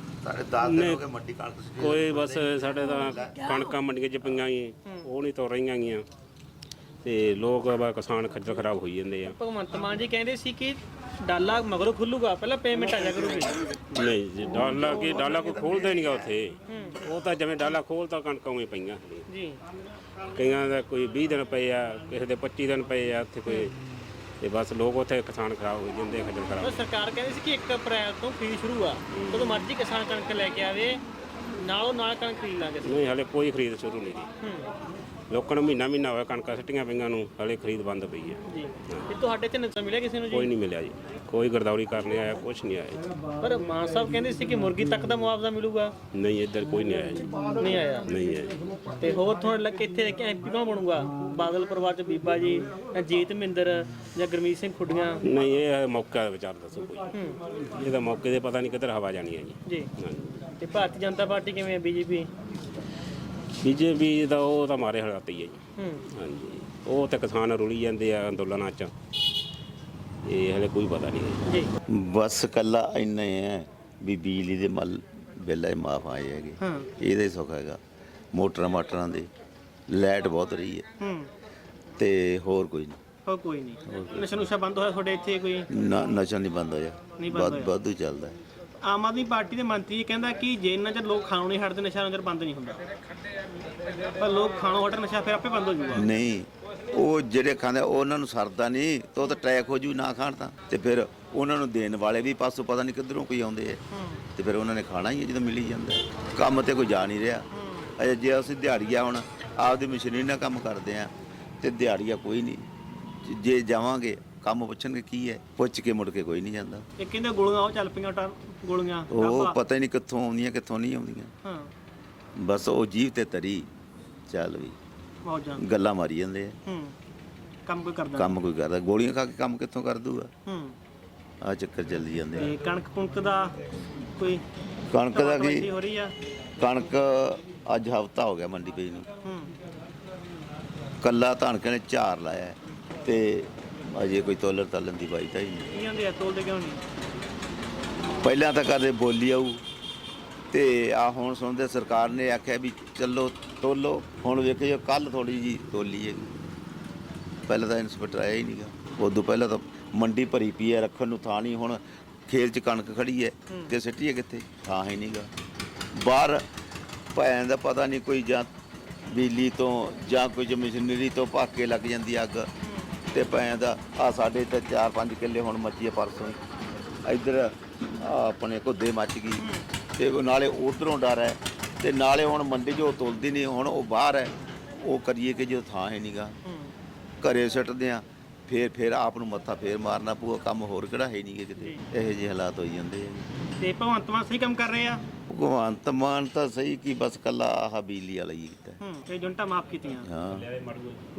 ਨੇ ਕੋਈ ਬਸ ਸਾਡੇ ਤਾਂ ਕਣਕਾਂ ਮੰਡੀਆਂ 'ਚ ਪਈਆਂ ਉਹ ਨਹੀਂ ਤੁਰ ਰਹੀਆਂ ਗੀਆਂ। ਤੇ ਲੋਕ ਬਾ ਕਿਸਾਨ ਖੱਜਲ ਖਰਾਬ ਹੋਈ ਜਾਂਦੇ ਆ। ਭਗਵੰਤ ਮਾਨ ਜੀ ਕਹਿੰਦੇ ਸੀ ਕਿ ਡਾਲਾ ਮਗਰੋਂ ਖੁੱਲੂਗਾ ਪਹਿਲਾਂ ਪੇਮੈਂਟ ਆ ਜਾ ਕਰੂਗੀ। ਨਹੀਂ ਜੀ ਡਾਲਾ ਕੀ ਡਾਲਾ ਕੋਈ ਖੋਲਦਾ ਨਹੀਂਗਾ ਉੱਥੇ। ਉਹ ਤਾਂ ਜਿਵੇਂ ਡਾਲਾ ਖੋਲਤਾ ਕਣਕਾਂ ਉਵੇਂ ਪਈਆਂ ਜੀ। ਕਈਆਂ ਦਾ ਕੋਈ 20 ਦਿਨ ਪਏ ਆ ਕਿਸੇ ਦੇ 25 ਦਿਨ ਪਏ ਆ ਉੱਥੇ ਕੋਈ ਤੇ ਬਸ ਲੋਕ ਉੱਥੇ ਕਿਸਾਨ ਖਰਾਬ ਹੋਈ ਜਾਂਦੇ ਖੱਜਲ ਖਰਾਬ। ਸਰਕਾਰ ਕਹਿੰਦੀ ਸੀ ਕਿ 1 ਅਪ੍ਰੈਲ ਤੋਂ ਫ੍ਰੀ ਸ਼ੁਰੂ ਆ। ਜਦੋਂ ਮਰਜ਼ੀ ਕਿਸਾਨ ਕਣਕ ਲੈ ਕੇ ਆਵੇ ਨਾਲੋਂ ਨਾਲ ਕਣਕ ਖਰੀਦ ਲਾਂਗੇ। ਨਹੀਂ ਹਲੇ ਕੋਈ ਖਰੀਦ ਸ਼ੁਰੂ ਨਹੀਂ ਦੀ ਹੂੰ। ਲੋਕਾਂ ਨੂੰ ਮਹੀਨਾ ਮਹੀਨਾ ਹੋਇਆ ਕਣਕਾਂ ਸਿੱਟੀਆਂ ਪਈਆਂ ਨੂੰ ਹਲੇ ਖਰੀਦ ਬੰਦ ਪਈ ਹੈ। ਜੀ। ਤੇ ਤੁਹਾਡੇ ਤੇ ਨਜ਼ਰ ਮਿਲਿਆ ਕਿਸੇ ਨੂੰ ਕੋਈ ਜੀ ਨਹੀਂ ਮਿਲਿਆ ਜੀ। ਕੋਈ ਗਰਦੌਰੀ ਕਰਨੇ ਆਇਆ ਕੁਝ ਨਹੀਂ ਆਇਆ ਜੀ। ਪਰ ਮਾਨ ਸਾਹਿਬ ਕਹਿੰਦੇ ਸੀ ਕਿ ਮੁਰਗੀ ਤੱਕ ਦਾ ਮੁਆਵਜ਼ਾ ਮਿਲੂਗਾ। ਨਹੀਂ ਇੱਧਰ ਕੋਈ ਨਹੀਂ ਆਇਆ ਜੀ। ਨਹੀਂ ਆਇਆ। ਨਹੀਂ ਆਇਆ ਜੀ। ਤੇ ਹੋਰ ਤੁਹਾਨੂੰ ਲੱਗ ਇੱਥੇ ਰਹਿ ਕੇ ਐਮਪੀ ਕੌਣ ਬਣੂਗਾ? ਬਾਦਲ ਪਰਿਵਾਰ ਚ ਬੀਬਾ ਜੀ ਜਾਂ ਜੀਤ ਮਿੰਦਰ ਜਾਂ ਗੁਰਮੀਤ ਸਿੰਘ ਖੁੱਡੀਆਂ? ਨਹੀਂ ਇਹ ਹੈ ਮੌਕਾ ਦਾ ਵਿਚਾਰ ਦੱਸੋ ਕੋਈ। ਇਹ ਤਾਂ ਮੌਕੇ ਦੇ ਪਤਾ ਨਹੀਂ ਕਿੱਧਰ ਹਵਾ ਜਾਣੀ ਹੈ ਜੀ। ਜੀ। ਹਾਂਜੀ। ਤੇ ਭਾਰਤੀ ਜਨਤਾ ਪਾਰਟੀ ਕਿਵੇਂ ਹੈ ਬੀਜੇਪੀ? ਬੀਜੇਪੀ ਦਾ ਉਹ ਤਾਂ ਮਾਰੇ ਹਾਲਾਤ ਹੀ ਹੈ ਜੀ। ਹੂੰ। ਹਾਂਜੀ। ਉਹ ਤਾਂ ਕਿਸਾਨ ਰੁਲੀ ਜਾਂਦੇ ਆ ਅੰਦੋਲਨਾਂ 'ਚ। ਇਹ ਹਲੇ ਕੋਈ ਪਤਾ ਨਹੀਂ ਹੈ। ਜੀ। ਬਸ ਕੱਲਾ ਇੰਨਾ ਹੀ ਹੈ ਵੀ ਬਿਜਲੀ ਦੇ ਮਲ ਬਿੱਲ ਮਾਫ ਆਏ ਹੈਗੇ। ਹਾਂ। ਇਹਦਾ ਹੀ ਸੁੱਖ ਹੈਗਾ। ਮੋਟਰਾਂ ਮਾਟਰਾਂ ਦੇ ਲਾਈਟ ਬਹੁਤ ਰਹੀ ਹੈ। ਹੂੰ। ਤੇ ਹੋਰ ਕੋਈ ਨਹੀਂ। ਹੋ ਕੋਈ ਨਹੀਂ। ਨਸ਼ਾ ਨੁਸ਼ਾ ਬੰਦ ਹੋਇਆ ਤੁਹਾਡੇ ਇੱਥੇ ਕੋਈ? ਨਾ ਨਸ਼ਾ ਨਹੀਂ ਬੰਦ ਹੋਇਆ। ਨਹੀਂ ਬੰਦ ਵੱਧ ਹੋਇਆ। ਵਾਧੂ ਚੱਲਦਾ ਹੈ। ਆਮ ਆਦਮੀ ਪਾਰਟੀ ਦੇ ਮੰਤਰੀ ਕਹਿੰਦਾ ਕਿ ਜੇ ਇੰਨਾ ਚਿਰ ਲੋਕ ਖਾਣੋਂ ਨਹੀਂ ਹਟਦੇ ਨਸ਼ਾ ਚਿਰ ਬੰਦ ਨਹੀਂ ਹੁੰਦਾ। ਪਰ ਲੋਕ ਖਾਣੋਂ ਹਟਣ ਨਸ਼ਾ ਫਿਰ ਆਪੇ ਬੰਦ ਹੋ ਜਾਊਗਾ। ਨਹੀਂ ਉਹ ਜਿਹੜੇ ਖਾਂਦੇ ਉਹਨਾਂ ਨੂੰ ਸਰਦਾ ਨਹੀਂ ਤਾਂ ਉਹ ਤਾਂ ਟੈਕ ਹੋ ਜੂ ਨਾ ਖਾਣ ਤਾਂ। ਤੇ ਫਿਰ ਉਹਨਾਂ ਨੂੰ ਦੇਣ ਵਾਲੇ ਵੀ ਪਾਸੋਂ ਪਤਾ ਨਹੀਂ ਕਿੱਧਰੋਂ ਕੋਈ ਆਉਂਦੇ ਆ। ਤੇ ਫਿਰ ਉਹਨਾਂ ਨੇ ਖਾਣਾ ਹੀ ਜਦੋਂ ਮਿਲੀ ਜਾਂਦਾ। ਕੰਮ ਤੇ ਕੋਈ ਜਾ ਨਹੀਂ ਰਿਹਾ। ਅਜੇ ਜੇ ਅਸੀਂ ਦਿਹਾੜੀਆ ਹੁਣ ਆਪਦੀ ਮਸ਼ੀਨਰੀ ਨਾਲ ਕੰਮ ਕਰਦੇ ਆ ਤੇ ਦਿਹਾੜੀਆ ਕੋਈ ਨਹੀਂ। ਜੇ- ਜੇ ਜਾਵਾਂਗੇ ਕੰਮ ਪੁੱਛਣਗੇ ਕੀ ਹੈ ਪੁੱਛ ਕੇ ਮੁੜ ਕੇ ਕੋਈ ਨਹੀਂ ਜਾਂਦਾ। ਇਹ ਕਹਿੰਦੇ ਗੋਲੀਆਂ ਉਹ ਚੱਲ ਪਈਆਂ ਟਰ ਗੋਲੀਆਂ ਉਹ। ਪਤਾ ਹੀ ਨਹੀਂ ਕਿੱਥੋਂ ਆਉਂਦੀਆਂ ਕਿੱਥੋਂ ਨਹੀਂ ਆਉਂਦੀਆਂ। ਹਾਂ। ਬਸ ਉਹ ਜੀਵ ਤੇ ਤਰੀ ਚੱਲ ਵੀ। ਮੌਜਾਂ ਗੱਲਾਂ ਮਾਰੀ ਜਾਂਦੇ ਆ। ਹੂੰ। ਕੰਮ ਕੋਈ ਕਰਦਾ ਕੰਮ ਕੋਈ ਕਰਦਾ। ਗੋਲੀਆਂ ਖਾ ਕੇ ਕੰਮ ਕਿੱਥੋਂ ਕਰ ਦੂਗਾ? ਹੂੰ। ਆ ਚੱਕਰ ਚੱਲੀ ਜਾਂਦੇ ਆ। ਤੇ ਕਣਕ ਕੁਣਕ ਦਾ ਕੋਈ ਕਣਕ ਦਾ ਕੀ? ਹੋ ਰਹੀ ਆ? ਕਣਕ ਅੱਜ ਹਫਤਾ ਹੋ ਗਿਆ ਮੰਡੀ ਪਈ ਨੂੰ। ਹੂੰ। ਕੱਲਾ ਧਣਕੇ ਨੇ ਝਾਰ ਲਾਇਆ। ਤੇ ਅਜੇ ਕੋਈ ਤੋਲਰ ਤਲਣ ਦੀ ਬਾਈ ਤਾਂ ਹੀ ਨਹੀਂ। ਕਹਿੰਦੇ ਆ? ਤੋਲਦੇ ਕਿਉਂ ਨਹੀਂ? ਪਹਿਲਾਂ ਤਾਂ ਕਦੇ ਬੋਲੀ ਆਊ। ਤੇ ਆ ਹੁਣ ਸੁਣਦੇ ਸਰਕਾਰ ਨੇ ਆਖਿਆ ਵੀ ਚੱਲੋ ਤੋਲੋ। ਹੁਣ ਵੇਖਿਓ ਕੱਲ ਥੋੜੀ ਜੀ ਤੋਲੀ ਹੈਗੀ। ਪਹਿਲਾਂ ਤਾਂ ਇਨਸਪੈਕਟਰ ਆਇਆ ਹੀ ਨਹੀਂਗਾ ਉਦੋਂ ਪਹਿਲਾਂ ਤਾਂ ਮੰਡੀ ਭਰੀ ਪਈ ਹੈ ਰੱਖਣ ਨੂੰ ਥਾਂ ਨਹੀਂ ਹੁਣ ਖੇਲ 'ਚ ਕਣਕ ਖੜੀ ਹੈ ਤੇ ਸਿੱਟੀਏ ਕਿੱਥੇ? ਥਾਂ ਹੀ ਨਹੀਂਗਾ ਬਾਹਰ ਭੈਣ ਦਾ ਪਤਾ ਨਹੀਂ ਕੋਈ ਜਾਂ ਬਿਜਲੀ ਤੋਂ ਜਾਂ ਕੋਈ ਮਸ਼ੀਨਰੀ ਤੋਂ ਭੱਕ ਕੇ ਲੱਗ ਜਾਂਦੀ ਅੱਗ। ਤੇ ਭੈਣ ਦਾ ਆ ਸਾਡੇ ਤੇ 4-5 ਕਿੱਲੇ ਹੁਣ ਮੱਚੀ ਹੈ ਪਰਸੋਂ। ਹੀ। ਇੱਧਰ ਆਹ ਆਪਣੇ ਘੁੱਦੇ ਮੱਚ ਗਈ। ਤੇ ਉਹ ਨਾਲੇ ਉਧਰੋਂ ਡਰ ਹੈ। ਤੇ ਨਾਲੇ ਹੁਣ ਮੰਡੀ ਜੋ ਤੁਲਦੀ ਨਹੀਂ ਹੁਣ ਉਹ ਬਾਹਰ ਹੈ। ਉਹ ਕਰੀਏ ਕਿ ਜੋ ਥਾਂ ਹੈ ਨਹੀਂਗਾ ਘਰੇ ਸੁੱਟਦੇ ਆ ਫੇਰ ਫੇਰ ਆਪ ਨੂੰ ਮੱਥਾ ਫੇਰ ਮਾਰਨਾ ਪਊਗਾ। ਕੰਮ ਹੋਰ ਕਿਹੜਾ ਹੈ ਨਹੀਂਗੇ ਕਿਤੇ। ਇਹੋ ਜਿਹੇ ਹਾਲਾਤ ਹੋਈ ਜਾਂਦੇ ਆ ਤੇ ਭਗਵੰਤ ਮਾਨ ਸਹੀ ਕੰਮ ਕਰ ਰਹੇ ਆ? ਭਗਵੰਤ ਮਾਨ ਤਾਂ ਸਹੀ ਕੀ ਬਸ ਕੱਲਾ ਆਹ ਬਿਜਲੀ ਵਾਲਾ ਹੀ ਕੀਤਾ। ਹੂੰ ਇਹ ਜੁੰਟਾ ਮਾਫ ਕੀਤੀਆਂ। ਹਾਂ।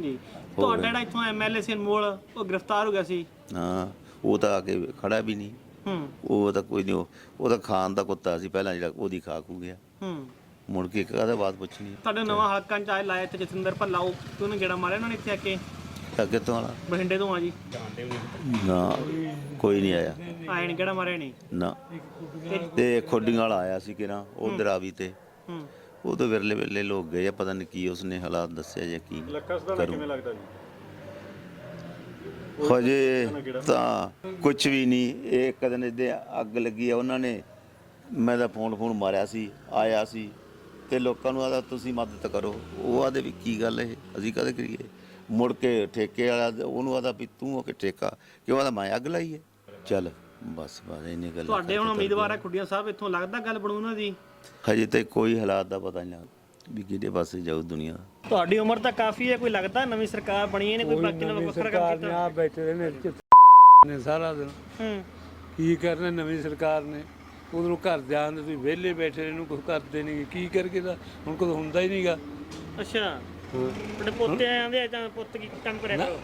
ਜੀ। ਤੁਹਾਡਾ ਜਿਹੜਾ ਇੱਥੋਂ ਐਮਐਲਏ ਸੀ ਅਨਮੋਲ ਉਹ ਗ੍ਰਿਫਤਾਰ ਹੋ ਗਿਆ ਸੀ। ਹਾਂ ਉਹ ਤਾਂ ਆ ਕੇ ਖੜਾ ਵੀ ਨਹੀਂ। ਉਹ ਤਾਂ ਕੋਈ ਨਹੀਂ ਉਹ ਉਹ ਤਾਂ ਖਾਨ ਦਾ ਕੁੱਤਾ ਸੀ ਪਹਿਲਾਂ ਜਿਹੜਾ ਉਹਦੀ ਖਾ ਖੂ ਗਿਆ। ਹੂੰ। ਮੁੜ ਕੇ ਕਾਹਦਾ ਬਾਤ ਪੁੱਛਣੀ ਤੁਹਾਡੇ ਨਵਾਂ ਹਲਕਾ ਚ ਆਏ ਲਾਇਆ ਇੱਥੇ ਜਸਿੰਦਰ ਭੱਲਾ ਉਹ ਉਹਨੇ ਗੇੜਾ ਮਾਰਿਆ ਉਹਨਾਂ ਨੇ ਇੱਥੇ ਆ ਕੇ? ਅੱਗੇ ਤੋਂ ਵਾਲਾ? ਬਠਿੰਡੇ ਤੋਂ ਆ ਜੀ। ਨਾ ਕੋਈ ਨਹੀਂ ਆਇਆ। ਆਏ ਨੇ ਗੇੜਾ ਮਾਰਿਆ ਨਹੀਂ ਨਾ। ਤੇ ਖੋਡੀਆਂ ਵਾਲਾ ਆਇਆ ਸੀ ਕਿਰਾਂ ਉਧਰ ਆ ਵੀ ਤੇ। ਹੂੰ। ਉਹ ਤਾਂ ਵਿਰਲੇ ਵਿਰਲੇ ਲੋਕ ਗਏ ਆ ਪਤਾ ਨਹੀਂ ਕੀ ਉਸਨੇ ਹਾਲਾਤ ਦੱਸਿਆ ਜਾਂ ਕੀ ਲੱਖਾ ਸਦਾ ਕਿਵੇਂ ਲੱਗਦਾ ਜੀ? ਹਜੇ ਤਾਂ ਕੁਝ ਵੀ ਨਹੀਂ। ਇਹ ਇੱਕ ਦਿਨ ਇਹਦੇ ਅੱਗ ਲੱਗੀ ਆ। ਉਹਨਾਂ ਨੇ ਮੈਂ ਤਾਂ ਫੋਨ ਫੋਨ ਮਾਰਿਆ ਸੀ ਆਇਆ ਸੀ ਤੇ ਲੋਕਾਂ ਨੂੰ ਆਦਾ ਤੁਸੀਂ ਮਦਦ ਕਰੋ। ਉਹ ਆਦੇ ਵੀ ਕੀ ਗੱਲ ਇਹ? ਅਸੀਂ ਕਦੇ ਕਰੀਏ? ਮੁੜ ਕੇ ਠੇਕੇ ਵਾਲਾ ਉਹਨੂੰ ਆਦਾ ਵੀ ਤੂੰ ਹੋ ਕੇ ਠੇਕਾ? ਕਿਉਂ ਆਦਾ ਮੈਂ ਅੱਗ ਲਾਈ ਹੈ ਚੱਲ ਬਸ ਬਸ ਇੰਨੀ ਗੱਲ ਤੁਹਾਡੇ ਹੁਣ ਉਮੀਦਵਾਰ ਹੈ ਖੁੱਡੀਆਂ ਸਾਹਿਬ ਇੱਥੋਂ ਲੱਗਦਾ ਗੱਲ ਬਣੂ ਉਹਨਾਂ ਦੀ? ਹਜੇ ਤੇ ਕੋਈ ਹਾਲਾਤ ਦਾ ਪਤਾ ਨਹੀਂ ਲੱਗਦਾ। ਵੀ ਕਿਹਦੇ ਪਾਸੇ ਜਾਊ ਦੁਨੀਆ। ਤੁਹਾਡੀ ਉਮਰ ਤਾਂ ਕਾਫੀ ਹੈ ਕੋਈ ਲੱਗਦਾ ਨਵੀਂ ਸਰਕਾਰ ਬਣੀ ਇਹਨੇ ਕੋਈ ਬਾਕੀ ਨਾਲ ਵੱਖਰਾ ਕੰਮ ਸਰਕਾਰ ਨੇ ਕੀਤਾ ਆ ਬੈਠੇ ਨੇ ਨੇ ਸਾਰਾ ਦਿਨ। ਹੂੰ। ਕੀ ਕਰਨਾ ਨਵੀਂ ਸਰਕਾਰ ਨੇ? ਉਧਰੋਂ ਘਰ ਜਾਣ ਦੇ ਤੁਸੀਂ ਵਿਹਲੇ ਬੈਠੇ ਇਹਨੂੰ ਕੁਝ ਕਰਦੇ ਨਹੀਂ ਕੀ ਕਰਕੇ ਤਾਂ ਹੁਣ ਕੁਝ ਹੁੰਦਾ ਹੀ ਨਹੀਂਗਾ ਅੱਛਾ। ਤੁਹਾਡੇ ਪੋਤੇ ਆਂਦੇ ਜਾਂ ਪੁੱਤ ਕੀ ਕੰਮ ਕਰਿਆ ਕਰੋ?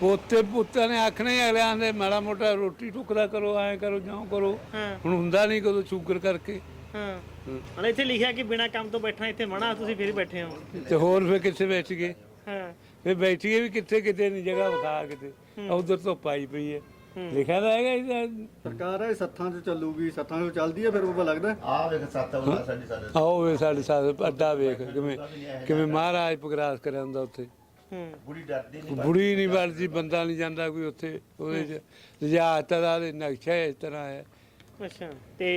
ਪੋਤੇ ਪੁੱਤਾਂ ਨੇ ਆਖਣਾ ਹੀ ਅਗਲਿਆਂ ਦੇ ਮਾੜਾ ਮੋਟਾ ਰੋਟੀ ਟੁਕੜਾ ਕਰੋ ਐਂ ਕਰੋ ਜਾਂ ਕਰੋ। ਹਾਂ। ਹੁਣ ਹੁੰਦਾ ਨਹੀਂ ਕਦੋਂ ਸ਼ੂਗਰ ਕਰਕੇ। ਹਾਂ। ਹਣ ਇੱਥੇ ਲਿਖਿਆ ਕਿ ਬਿਨਾ ਕੰਮ ਤੋਂ ਬੈਠਣਾ ਇੱਥੇ ਮਨਾ ਤੁਸੀਂ ਫਿਰ ਬੈਠੇ ਹੋ। ਤੇ ਹੋਰ ਫੇ ਕਿੱਥੇ ਬੈਠ ਗਏ? ਹਾਂ। ਫੇ ਬੈਠੀਏ ਵੀ ਕਿੱਥੇ ਕਿਤੇ ਨਹੀਂ ਜਗ੍ਹਾ ਵਿਖਾ ਕਿਤੇ। ਉਧਰ ਤੋਂ ਪਾਈ ਪਈ ਹੈ। ਲਿਖਿਆ ਤਾਂ ਹੈਗਾ ਇਹਦਾ ਸਰਕਾਰ ਹੈ ਸੱਥਾਂ 'ਚ ਚੱਲੂਗੀ ਸੱਥਾਂ 'ਚ ਚੱਲਦੀ ਹੈ ਫਿਰ ਉਹ ਲੱਗਦਾ। ਆ ਵੇਖ ਸੱਤ ਬਣਾ ਸਾਡੀ ਸਾਡੇ ਆਓ ਵੇ ਸਾਡੇ ਸਾਥ ਅੱਡਾ ਵੇਖ ਕਿਵੇਂ ਕਿਵੇਂ ਮਹਾਰਾਜ ਪ੍ਰਗਰਾਸ ਕਰਿਆ ਹੁੰਦਾ ਉੱਥੇ। ਹੂੰ। ਬੁੜੀ ਡਰਦੀ ਬੁੜੀ ਨਹੀਂ ਵੜਦੀ ਬੰਦਾ ਨਹੀਂ ਜਾਂਦਾ ਕੋਈ ਉੱਥੇ। ਉਹਦੇ ਚ ਲਿਜਾਤ ਦਾ ਦੇ ਨਕਸ਼ਾ ਇਸ ਤਰ੍ਹਾਂ ਹੈ। ਅੱਛਾ। ਤੇ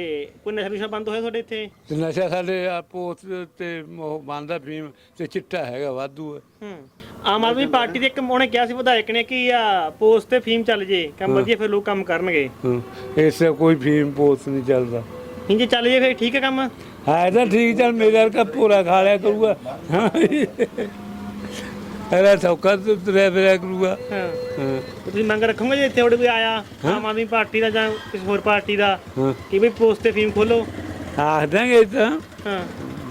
ਕੋਈ ਨਸ਼ਾ ਨੁਸ਼ਾ ਬੰਦ ਹੋਇਆ ਤੁਹਾਡੇ ਇੱਥੇ? ਤੇ ਨਸ਼ਾ ਸਾਡੇ ਆ ਪੋਤ ਤੇ ਉਹ ਬੰਦਾ ਫੀਮ ਤੇ ਚਿੱਟਾ ਹੈਗਾ ਵਾਧੂ ਹੈ। ਹੂੰ। ਆਮ ਆਦਮੀ ਪਾਰਟੀ ਦੇ ਇੱਕ ਉਹਨੇ ਕਿਹਾ ਸੀ ਵਿਧਾਇਕ ਨੇ ਕਿ ਆ ਪੋਸਟ ਤੇ ਫੀਮ ਚੱਲ ਜੇ ਕੰਮ ਵਧੀਆ ਫਿਰ ਲੋਕ ਕੰਮ ਕਰਨਗੇ। ਹਾਂ, ਇਸੇ ਕੋਈ ਫੀਮ ਪੋਤ ਨਹੀਂ ਚੱਲਦਾ। ਨਹੀਂ ਜੇ ਚੱਲ ਜੇ ਫਿਰ ਠੀਕ ਹੈ ਕੰਮ? ਹੈ ਤਾਂ ਠੀਕ ਚੱਲ ਮੇਰੇ ਵਰਗਾ ਪੂਰਾ ਖਾ ਲਿਆ ਕਰੂਗਾ। ਇਹਦਾ ਸੌਕਾ ਤੇ ਤੁਰਿਆ ਫਿਰਿਆ ਕਰੂਗਾ। ਹਾਂ। ਤੁਸੀਂ ਮੰਗ ਰੱਖੋਗੇ ਜੇ ਇੱਥੇ ਤੁਹਾਡੇ ਕੋਈ ਆਇਆ ਆਮ ਆਦਮੀ ਪਾਰਟੀ ਦਾ ਜਾਂ ਕਿਸੇ ਹੋਰ ਪਾਰਟੀ ਦਾ ਹਾਂ। ਕਿ ਵੀ ਪੋਸਟ ਤੇ ਫੀਮ ਖੋਲੋ? ਆਖ ਦਾਂਗੇ ਤਾਂ। ਹਾਂ।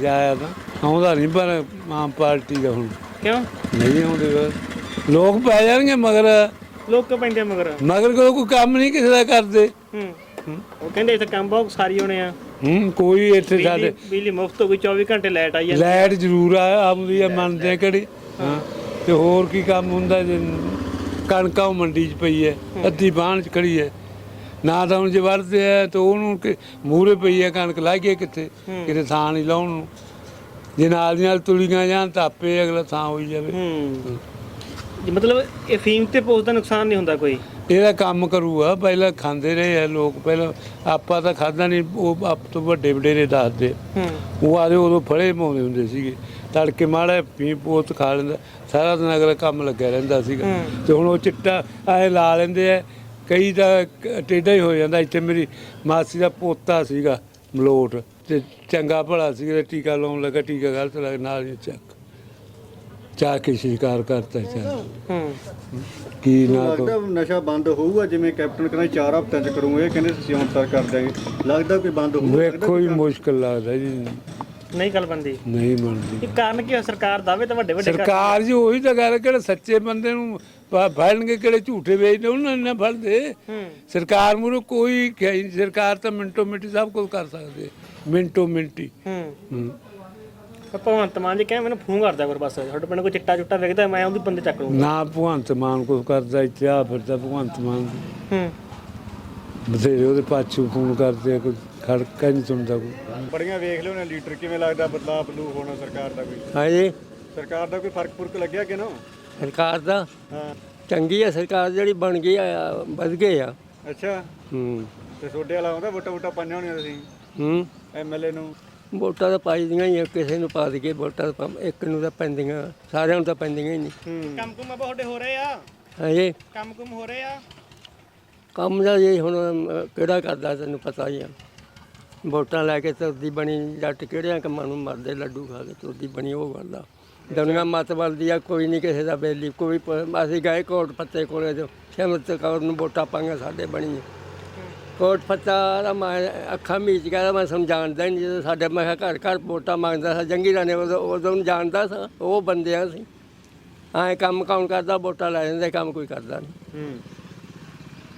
ਜਾਇਆ ਤਾਂ। ਆਉਂਦਾ ਨਹੀਂ ਪਰ ਆਮ ਪਾਰਟੀ ਦਾ ਹੁਣ। ਕਿਉਂ? ਨਹੀਂ ਆਉਂਦੇ ਬਸ ਲੋਕ ਪੈ ਜਾਣਗੇ ਮਗਰ। ਲੋਕ ਕਿਉਂ ਪੈਂਦੇ ਆ ਮਗਰ? ਮਗਰ ਕੋਈ ਕੋਈ ਕੰਮ ਨਹੀਂ ਕਿਸੇ ਦਾ ਕਰਦੇ। ਹੂੰ। ਉਹ ਕਹਿੰਦੇ ਇੱਥੇ ਕੰਮ ਬਹੁਤ ਸਾਰੀ ਹੋਣੇ ਆ। ਹੂੰ ਕੋਈ ਇੱਥੇ ਸਾਡੇ ਬਿਜਲੀ ਬਿਜਲੀ ਮੁਫਤ ਹੋ ਗਈ 24 ਘੰਟੇ ਲਾਈਟ ਆਈ ਜਾਂਦੀ ਲਾਈਟ ਜ਼ਰੂਰ ਆ ਆਉਂਦੀ ਆ ਮੰਨਦੇ ਆ ਕਿਹੜੀ। ਹਾਂ। ਤੇ ਹੋਰ ਕੀ ਕੰਮ ਹੁੰਦਾ ਜੇ ਕਣਕਾਂ ਉਹ ਮੰਡੀ 'ਚ ਪਈ ਹੈ ਅੱਧੀ ਬਾਣ 'ਚ ਖੜੀ ਹੈ। ਨਾ ਤਾਂ ਹੁਣ ਜੇ ਵਰਦੇ ਆ ਤੇ ਉਹਨੂੰ ਮੂਰੇ ਪਈ ਹੈ ਕਣਕ ਲਾਈਏ ਕਿੱਥੇ? ਕਿਤੇ ਥਾਂ ਨਹੀਂ ਲਾਉਣ ਨੂੰ। ਜੇ ਨਾਲ ਦੀ ਨਾਲ ਤੁਲੀਆਂ ਜਾਣ ਤਾਂ ਆਪੇ ਅਗਲਾ ਥਾਂ ਹੋਈ ਜਾਵੇ। ਮਤਲਬ ਇਹ ਫੀਮ ਤੇ ਪੋਸਟ ਦਾ ਨੁਕਸਾਨ ਨਹੀਂ ਹੁੰਦਾ ਕੋਈ? ਇਹਦਾ ਕੰਮ ਕਰੂਗਾ। ਪਹਿਲਾਂ ਖਾਂਦੇ ਰਹੇ ਆ ਲੋਕ। ਪਹਿਲਾਂ ਆਪਾਂ ਤਾਂ ਖਾਦਾ ਨਹੀਂ ਉਹ ਆਪ ਤੋਂ ਵੱਡੇ ਵਡੇਰੇ ਦੱਸਦੇ ਉਹ ਆਦੇ ਉਦੋਂ ਫੜੇ ਪਾਉਂਦੇ ਹੁੰਦੇ ਸੀਗੇ। ਤੜਕੇ ਮਾੜਾ ਪੀ ਪੋਤ ਖਾ ਲੈਂਦਾ ਸਾਰਾ ਦਿਨ ਅਗਲਾ ਕੰਮ ਲੱਗਿਆ ਰਹਿੰਦਾ ਸੀਗਾ। ਤੇ ਹੁਣ ਉਹ ਚਿੱਟਾ ਐ ਲਾ ਲੈਂਦੇ ਆ ਕਈ ਤਾਂ ਕ- ਟੇਢਾ ਹੀ ਹੋ ਜਾਂਦਾ ਇੱਥੇ ਮੇਰੀ ਮਾਸੀ ਦਾ ਪੋਤਾ ਸੀਗਾ ਮਲੋਟ ਤੇ ਚੰਗਾ ਭਲਾ ਸੀਗਾ ਤੇ ਟੀਕਾ ਲਾਉਣ ਲੱਗਾ ਟੀਕਾ ਗਲਤ ਲੱਗ ਨਾਲ ਹੀ ਚੱਕ। ਚਾ ਕੇ ਸ਼ਿਕਾਰ ਕਰਤਾ ਚਾ ਹੂੰ। ਕੀ ਨਾ ਲੱਗਦਾ ਨਸ਼ਾ ਬੰਦ ਹੋਊਗਾ ਜਿਵੇਂ ਕੈਪਟਨ ਕਹਿੰਦਾ 4 ਹਫ਼ਤਿਆਂ ਚ ਕਰੂੰਗੇ ਇਹ ਕਹਿੰਦੇ ਹੁਣ ਤੱਕ ਕਰ ਦਿਆਂਗੇ ਲੱਗਦਾ ਕੋਈ ਬੰਦ ਹੋਊਗਾ ਵੇਖੋ ਹੀ ਮੁਸ਼ਕਲ ਲੱਗਦਾ ਜੀ। ਨਹੀਂ ਗੱਲ ਬੰਦੀ ਨਹੀਂ ਬਣਦੀ। ਇਹ ਕਾਰਨ ਕੀ? ਸਰਕਾਰ ਦਾਅਵੇ ਤਾਂ ਵੱਡੇ ਵੱਡੇ ਸਰਕਾਰ ਜੀ ਉਹੀ ਤਾਂ ਗੱਲ ਕਿਹੜੇ ਸੱਚੇ ਬੰਦੇ ਨੂੰ ਫ- ਫੜਨਗੇ ਕਿਹੜੇ ਝੂਠੇ ਵੇਚਦੇ ਉਹਨਾਂ ਨੇ ਨਾ ਫੜਦੇ। ਸਰਕਾਰ ਮੂਰੇ ਕੋਈ ਖਿਆ ਹੀ ਨਹੀਂ। ਸਰਕਾਰ ਤਾਂ ਮਿੰਟੋ ਮਿੰਟੀ ਸਭ ਕੁਝ ਕਰ ਸਕਦੀ ਮਿੰਟੋ ਮਿੰਟੀ। ਹੂੰ। ਹੂੰ। ਭਗਵੰਤ ਮਾਨ ਜੀ ਕਹਿੰਦੇ ਮੈਨੂੰ ਫੋਨ ਕਰਦਾ ਕਰ ਬਸ ਤੁਹਾਡੇ ਪਿੰਡ ਕੋਈ ਚਿੱਟਾ ਚੁੱਟਾ ਵੇਖਦਾ ਮੈਂ ਉਹਦੀ ਬੰਦੇ ਚੱਕ ਲੂੰਗਾ ਨਾ ਭਗਵੰਤ ਮਾਨ ਕੁਝ ਕਰਦਾ ਇੱਥੇ ਆ ਫਿਰਦਾ ਭਗਵੰਤ ਮਾਨ। ਹੂੰ। ਬਥੇਰੇ ਉਹਦੇ ਪਾਛੂ ਫੋਨ ਕਰਦੇ ਆ, ਕੋਈ। ਖੜਕਾ ਨਹੀਂ ਸੁਣਦਾ ਕੋਈ। ਬੜੀਆਂ ਵੇਖ ਲਿਓ ਨੇ ਲੀਡਰ ਕਿਵੇਂ ਲੱਗਦਾ ਬਦਲਾਅ ਬਦਲੂ ਹੋਣਾ ਸਰਕਾਰ ਦਾ ਕੋਈ? ਹਾਂਜੀ। ਸਰਕਾਰ ਦਾ ਕੋਈ ਫ਼ਰਕ ਫੁਰਕ ਲੱਗਿਆ ਕਿ ਨਾ? ਸਰਕਾਰ ਦਾ? ਹਾਂ। ਚੰਗੀ ਹੈ ਸਰਕਾਰ ਜਿਹੜੀ ਬਣ ਗਈ ਆ ਵਧ ਗਏ ਆ। ਅੱਛਾ। ਹੂੰ। ਤੇ ਛੋਟੇ ਵਾਲਾ ਆਉਂਦਾ ਵੋਟਾਂ ਵੋਟਾਂ ਪਾਈਆਂ ਹੋਣੀਆਂ ਤੁਸੀਂ? ਹੂੰ। ਐਮਐਲਏ ਨੂੰ? ਵੋਟਾਂ ਤਾਂ ਪਾਈ ਦੀਆਂ ਹੀ ਆ, ਕਿਸੇ ਨੂੰ ਪਾ ਦਈਏ ਵੋਟਾਂ ਤਾਂ ਪਾ- ਇੱਕ ਨੂੰ ਤਾਂ ਪੈਂਦੀਆਂ ਸਾਰਿਆਂ ਨੂੰ ਤਾਂ ਪੈਂਦੀਆਂ ਹੀ ਨਹੀਂ। ਕੰਮ ਕੁਮ ਆਪਾਂ ਤੁਹਾਡੇ ਹੋ ਰਹੇ ਆ? ਹਾਂਜੀ। ਕੰਮ ਕੁਮ ਹੋ ਰਹੇ ਆ? ਕੰਮ ਦਾ ਜੀ ਹੁਣ ਅਮ, ਕਿਹੜਾ ਕਰਦਾ ਤੈਨੂੰ ਪਤਾ ਹੀ ਆ। ਵੋਟਾਂ ਲੈ ਕੇ ਤੁਰਦੀ ਬਣੀ, ਜੱਟ ਕਿਹੜਿਆਂ ਕੰਮਾਂ ਨੂੰ ਮਰਦੇ ਲੱਡੂ ਖਾ ਕੇ ਤੁਰਦੀ ਬਣੀ, ਉਹ ਗੱਲ ਆ। ਦੁਨੀਆ ਮਤ ਵੱਲਦੀ ਆ, ਕੋਈ ਨਹੀਂ ਕਿਸੇ ਦਾ ਬੇਲੀ, ਕੋਈ ਪ- ਅਸੀਂ ਗਏ ਕੋਟ ਪੱਤੇ ਕੋਲੇ ਜੋ ਸ਼ਮਤ ਕੌਰ ਨੂੰ ਵੋਟਾਂ ਪਾਈਆਂ ਸਾਡੇ ਬਣੀ ਕੋਟ ਪੱਤਾ ਦਾ ਮੈਂ ਅੱਖਾਂ ਮੀਚ ਗਿਆ, ਮੈਂ ਸਮਝਾਣਦਾ ਨਹੀਂ ਜਦੋਂ ਸਾਡੇ, ਮੈਂ ਕਿਹਾ ਘਰ ਘਰ ਵੋਟਾਂ ਮੰਗਦਾ ਸੀ, ਜੰਗੀ ਰਾਣੇ ਉਦੋਂ ਉਦੋਂ ਨੂੰ ਜਾਣਦਾ ਸੀ, ਉਹ ਬੰਦਿਆਂ ਸੀ। ਐਂ ਕੰਮ ਕੌਣ ਕਰਦਾ, ਵੋਟਾਂ ਲੈ ਜਾਂਦੇ, ਕੰਮ ਕੋਈ ਕਰਦਾ ਨਹੀਂ ਹੂੰ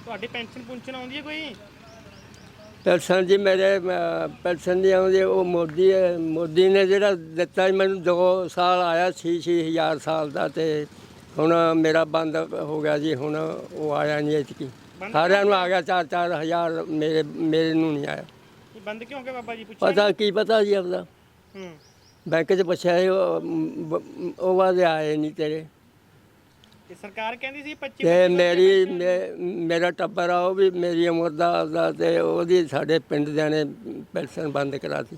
ਤੁਹਾਡੀ ਪੈਨਸ਼ਨ ਪੁੰਸ਼ਨ ਆਉਂਦੀ ਹੈ ਕੋਈ? ਪੈਨਸ਼ਨ ਜੀ ਮੇਰੇ ਪੈਨਸ਼ਨ ਨਹੀਂ ਆਉਂਦੀ ਉਹ ਮੋਦੀ ਹੈ ਮੋਦੀ ਨੇ ਜਿਹੜਾ ਦਿੱਤਾ ਸੀ ਮੈਨੂੰ 2 ਸਾਲ ਆਇਆ 6 ਹਜ਼ਾਰ ਸਾਲ ਦਾ ਤੇ ਹੁਣ ਮੇਰਾ ਬੰਦ ਹੋ ਗਿਆ ਜੀ ਹੁਣ ਉਹ ਆਇਆ ਨਹੀਂ ਇਤਕੀ ਸਾਰਿਆਂ ਨੂੰ ਆ ਗਿਆ 4 ਹਜ਼ਾਰ ਮੇਰੇ ਮੇਰੇ ਨੂੰ ਨਹੀਂ ਆਇਆ। ਬੰਦ ਕਿਉਂ ਗਿਆ ਬਾਬਾ ਜੀ ਪੁੱਛਿਆ ਪਤਾ ਕੀ ਪਤਾ ਜੀ ਆਪਦਾ? ਹੂੰ। ਬੈਂਕ 'ਚ ਪੁੱਛਿਆ ਉਹ ਵਾਦੇ ਆਏ ਨਹੀਂ ਤੇਰੇ। ਇਹ ਸਰਕਾਰ ਕਹਿੰਦੀ ਸੀ 25 ਤੇ ਮੇਰੀ ਮੇ- ਮੇਰਾ ਟੱਬਰ ਆ ਉਹ ਵੀ ਮੇਰੀ ਉਮਰ ਦਾ ਦਾ ਤੇ ਉਹਦੀ ਸਾਡੇ ਪਿੰਡ ਦਿਆਂ ਨੇ ਪੈਨਸ਼ਨ ਬੰਦ ਕਰਾਤੀ।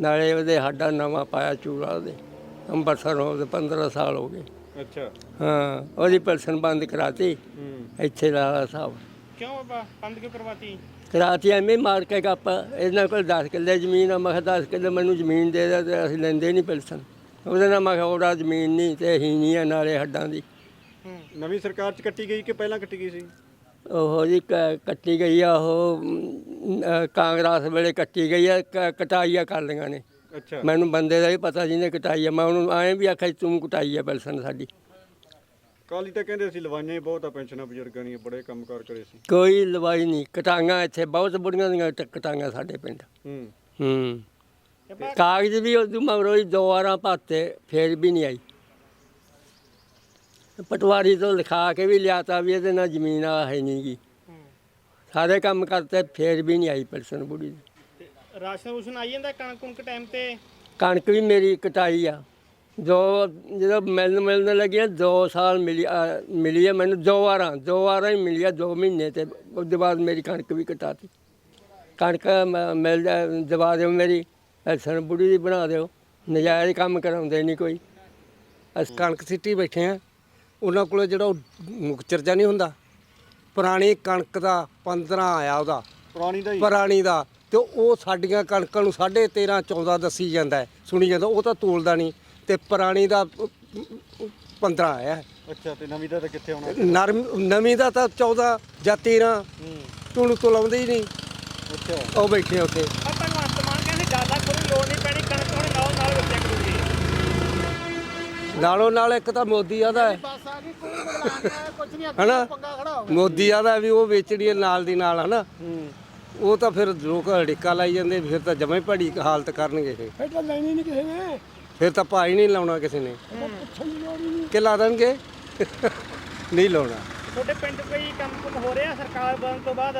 ਨਾਲੇ ਉਹਦੇ ਸਾਡਾ ਨਵਾਂ ਪਾਇਆ ਚੂੜਾ ਉਹਦੇ ਅੰਬਰਸਰ ਹੋ ਗਏ 15 ਸਾਲ ਹੋ ਗਏ। ਅੱਛਾ। ਹਾਂ ਉਹਦੀ ਪੈਨਸ਼ਨ ਬੰਦ ਕਰਾਤੀ। ਹੂੰ। ਇੱਥੇ ਦਾ ਹਿਸਾਬ ਕਿਉਂ ਬਾਬਾ? ਬੰਦ ਕਿਉਂ ਕਰਵਾਤੀ? ਕਰਾਤੀ ਐਵੇਂ ਮਾਰ ਕੇ ਗੱਪ ਇਹਨਾਂ ਕੋਲ 10 ਕਿੱਲੇ ਜ਼ਮੀਨ ਆ ਮੈਂ ਕਿਹਾ 10 ਕਿੱਲੇ ਮੈਨੂੰ ਜ਼ਮੀਨ ਦੇ ਦੇ ਤੇ ਅਸੀਂ ਲੈਂਦੇ ਨਹੀਂ ਪੈਨਸ਼ਨ। ਉਹਦੇ ਨਾਲ ਮੈਂ ਕਿਹਾ ਉਹਦਾ ਜ਼ਮੀਨ ਨਹੀਂ ਤੇ ਹੀ ਨਹੀਂ ਆ ਨਾਲੇ ਹੱਡਾਂ ਦੀ। ਨਵੀਂ ਸਰਕਾਰ ਚ ਕੱਟੀ ਗਈ ਕਿ ਪਹਿਲਾਂ ਕੱਟੀ ਗਈ ਸੀ? ਉਹ ਜੀ ਕ- ਕੱਟੀ ਗਈ ਆ ਉਹ ਅਮ, ਅਹ, ਕਾਂਗਰਸ ਵੇਲੇ ਕੱਟੀ ਗਈ ਆ ਕ- ਕਟਾਈਆਂ ਕਰ ਲਈਆਂ ਨੇ। ਅੱਛਾ। ਮੈਨੂੰ ਬੰਦੇ ਦਾ ਵੀ ਪਤਾ ਜਿਹਨੇ ਕਟਾਈ ਆ ਮੈਂ ਉਹਨੂੰ ਐਂ ਵੀ ਆਖਿਆ ਸੀ, ਤੂੰ ਕਟਾਈ ਆ ਪੈਨਸ਼ਨ ਸਾਡੀ। ਕਾਲੀ ਤਾਂ ਕਹਿੰਦੇ ਅਸੀਂ ਲਵਾਈਆਂ ਹੀ ਬਹੁਤ ਆ ਪੈਨਸ਼ਨਾਂ ਬਜ਼ੁਰਗਾਂ ਦੀਆਂ ਬੜੇ ਕੰਮ ਕਾਰ ਕਰੇ ਸੀ। ਕੋਈ ਲਵਾਈ ਨਹੀਂ ਕਟਾਈਆਂ ਇੱਥੇ ਬਹੁਤ ਬੁੜੀਆਂ ਦੀਆਂ ਟ- ਕਟਾਈਆਂ ਸਾਡੇ ਪਿੰਡ। ਹੂੰ। ਹੂੰ। ਕਾਗਜ਼ ਵੀ ਉਦੋਂ ਮਗਰੋਂ ਹੀ ਦੋ ਵਾਰਾਂ ਪਾਤੇ ਫੇਰ ਵੀ ਨਹੀਂ ਆਈ। ਪਟਵਾਰੀ ਤੋਂ ਲਿਖਾ ਕੇ ਵੀ ਲਿਆਤਾ ਵੀ ਇਹਦੇ ਨਾਲ ਜ਼ਮੀਨ ਆ ਹੈ ਨਹੀਂ ਗੀ। ਸਾਰੇ ਕੰਮ ਕਰਤੇ ਫੇਰ ਵੀ ਨਹੀਂ ਆਈ ਪੈਨਸ਼ਨ ਬੁੜੀ ਦੀ। ਤੇ ਰਾਸ਼ਨ ਰੂਸ਼ਨ ਆਈ ਜਾਂਦਾ ਕਣਕ ਕੁਣਕ ਟਾਈਮ ਤੇ? ਕਣਕ ਵੀ ਮੇਰੀ ਕਟਾਈ ਆ। ਦੋ ਜਦੋਂ ਮਿਲਣ ਮਿਲਣ ਲੱਗੀਆਂ 2 ਸਾਲ ਮਿਲੀ ਆ, ਮਿਲੀ ਹੈ ਮੈਨੂੰ ਦੋ ਵਾਰਾਂ ਦੋ ਵਾਰਾਂ ਹੀ ਮਿਲੀ ਆ 2 ਮਹੀਨੇ ਤੇ ਉਸ ਤੋਂ ਬਾਅਦ ਮੇਰੀ ਕਣਕ ਵੀ ਕਟਾਤੀ। ਕਣਕ ਮ- ਮਿਲ ਜਾ ਦਵਾ ਦਿਓ ਮੇਰੀ ਐਸਨ ਬੁੜੀ ਦੀ ਬਣਾ ਦਿਓ। ਨਜਾਇਜ਼ ਕੰਮ ਕਰਾਉਂਦੇ ਨਹੀਂ ਕੋਈ। ਅਸੀਂ ਕਣਕ ਸਿੱਟੀ ਬੈਠੇ ਆ। ਉਹਨਾਂ ਕੋਲ ਜਿਹੜਾ ਉਹ ਮੁਕਚਰ ਜਾ ਨਹੀਂ ਹੁੰਦਾ। ਪੁਰਾਣੀ ਕਣਕ ਦਾ 15 ਆਇਆ ਉਹਦਾ। ਪੁਰਾਣੀ ਦਾ ਹੀ। ਪੁਰਾਣੀ ਦਾ। ਤੇ ਉਹ ਸਾਡੀਆਂ ਕਣਕਾਂ ਨੂੰ 13.5 14 ਦੱਸੀ ਜਾਂਦਾ ਹੈ, ਸੁਣੀ ਜਾਂਦਾ ਉਹ ਤਾਂ ਤੋਲਦਾ ਨਹੀਂ। ਤੇ ਪੁਰਾਣੀ ਦਾ 15 ਆਇਆ ਹੈ। ਅੱਛਾ ਤੇ ਨਵੀਂ ਦਾ ਤਾਂ ਕਿੱਥੇ ਆਉਣਾ? ਨਰਮ ਨਵੀਂ ਦਾ ਤਾਂ 14 ਜਾਂ 13 ਤੁਣ ਤੋਲਾਉਂਦੇ ਹੀ ਨਹੀਂ। ਅੱਛਾ। ਉਹ ਬੈਠੇ ਉੱਥੇ। ਆ ਭਗਵੰਤ ਮਾਨ ਕਹਿੰਦੇ ਜ਼ਿਆਦਾ ਕੋਈ ਲੋੜ ਨਹੀਂ ਪੈਣੀ ਕਣਕ ਹੁਣ ਲਾਓ ਨਾਲ ਬੱਚਿਆ ਕਰੂਗੀ ਨਾਲੋਂ ਨਾਲ ਇੱਕ ਤਾਂ ਮੋਦੀ ਆਦਾ ਹੈ। ਹਨਾ? ਮੋਦੀ ਆਦਾ ਵੀ ਉਹ ਵੇਚਣੀ ਹੈ ਨਾਲ ਦੀ ਨਾਲ ਹਨਾ? ਉਹ ਤਾਂ ਫਿਰ ਲੋਕ ਢਿੱਕਾ ਲਾਈ ਜਾਂਦੇ ਫਿਰ ਤਾਂ ਜਮੇ ਭੜੀ ਹਾਲਤ ਕਰਨਗੇ ਇਹ। ਫਿਰ ਤਾਂ ਲੈਣੀ ਨਹੀਂ ਕਿਸੇ ਨੇ। ਫਿਰ ਤਾਂ ਭਾਈ ਨਹੀਂ ਲਾਉਣਾ ਕਿਸੇ ਨੇ। ਕਿ ਲਾ ਦੇਣਗੇ? ਨਹੀਂ ਲਾਉਣਾ। ਤੁਹਾਡੇ ਪਿੰਡ ਕੋਈ ਕੰਮ ਕੁਮ ਹੋ ਰਿਹਾ ਸਰਕਾਰ ਬਣਨ ਤੋਂ ਬਾਅਦ?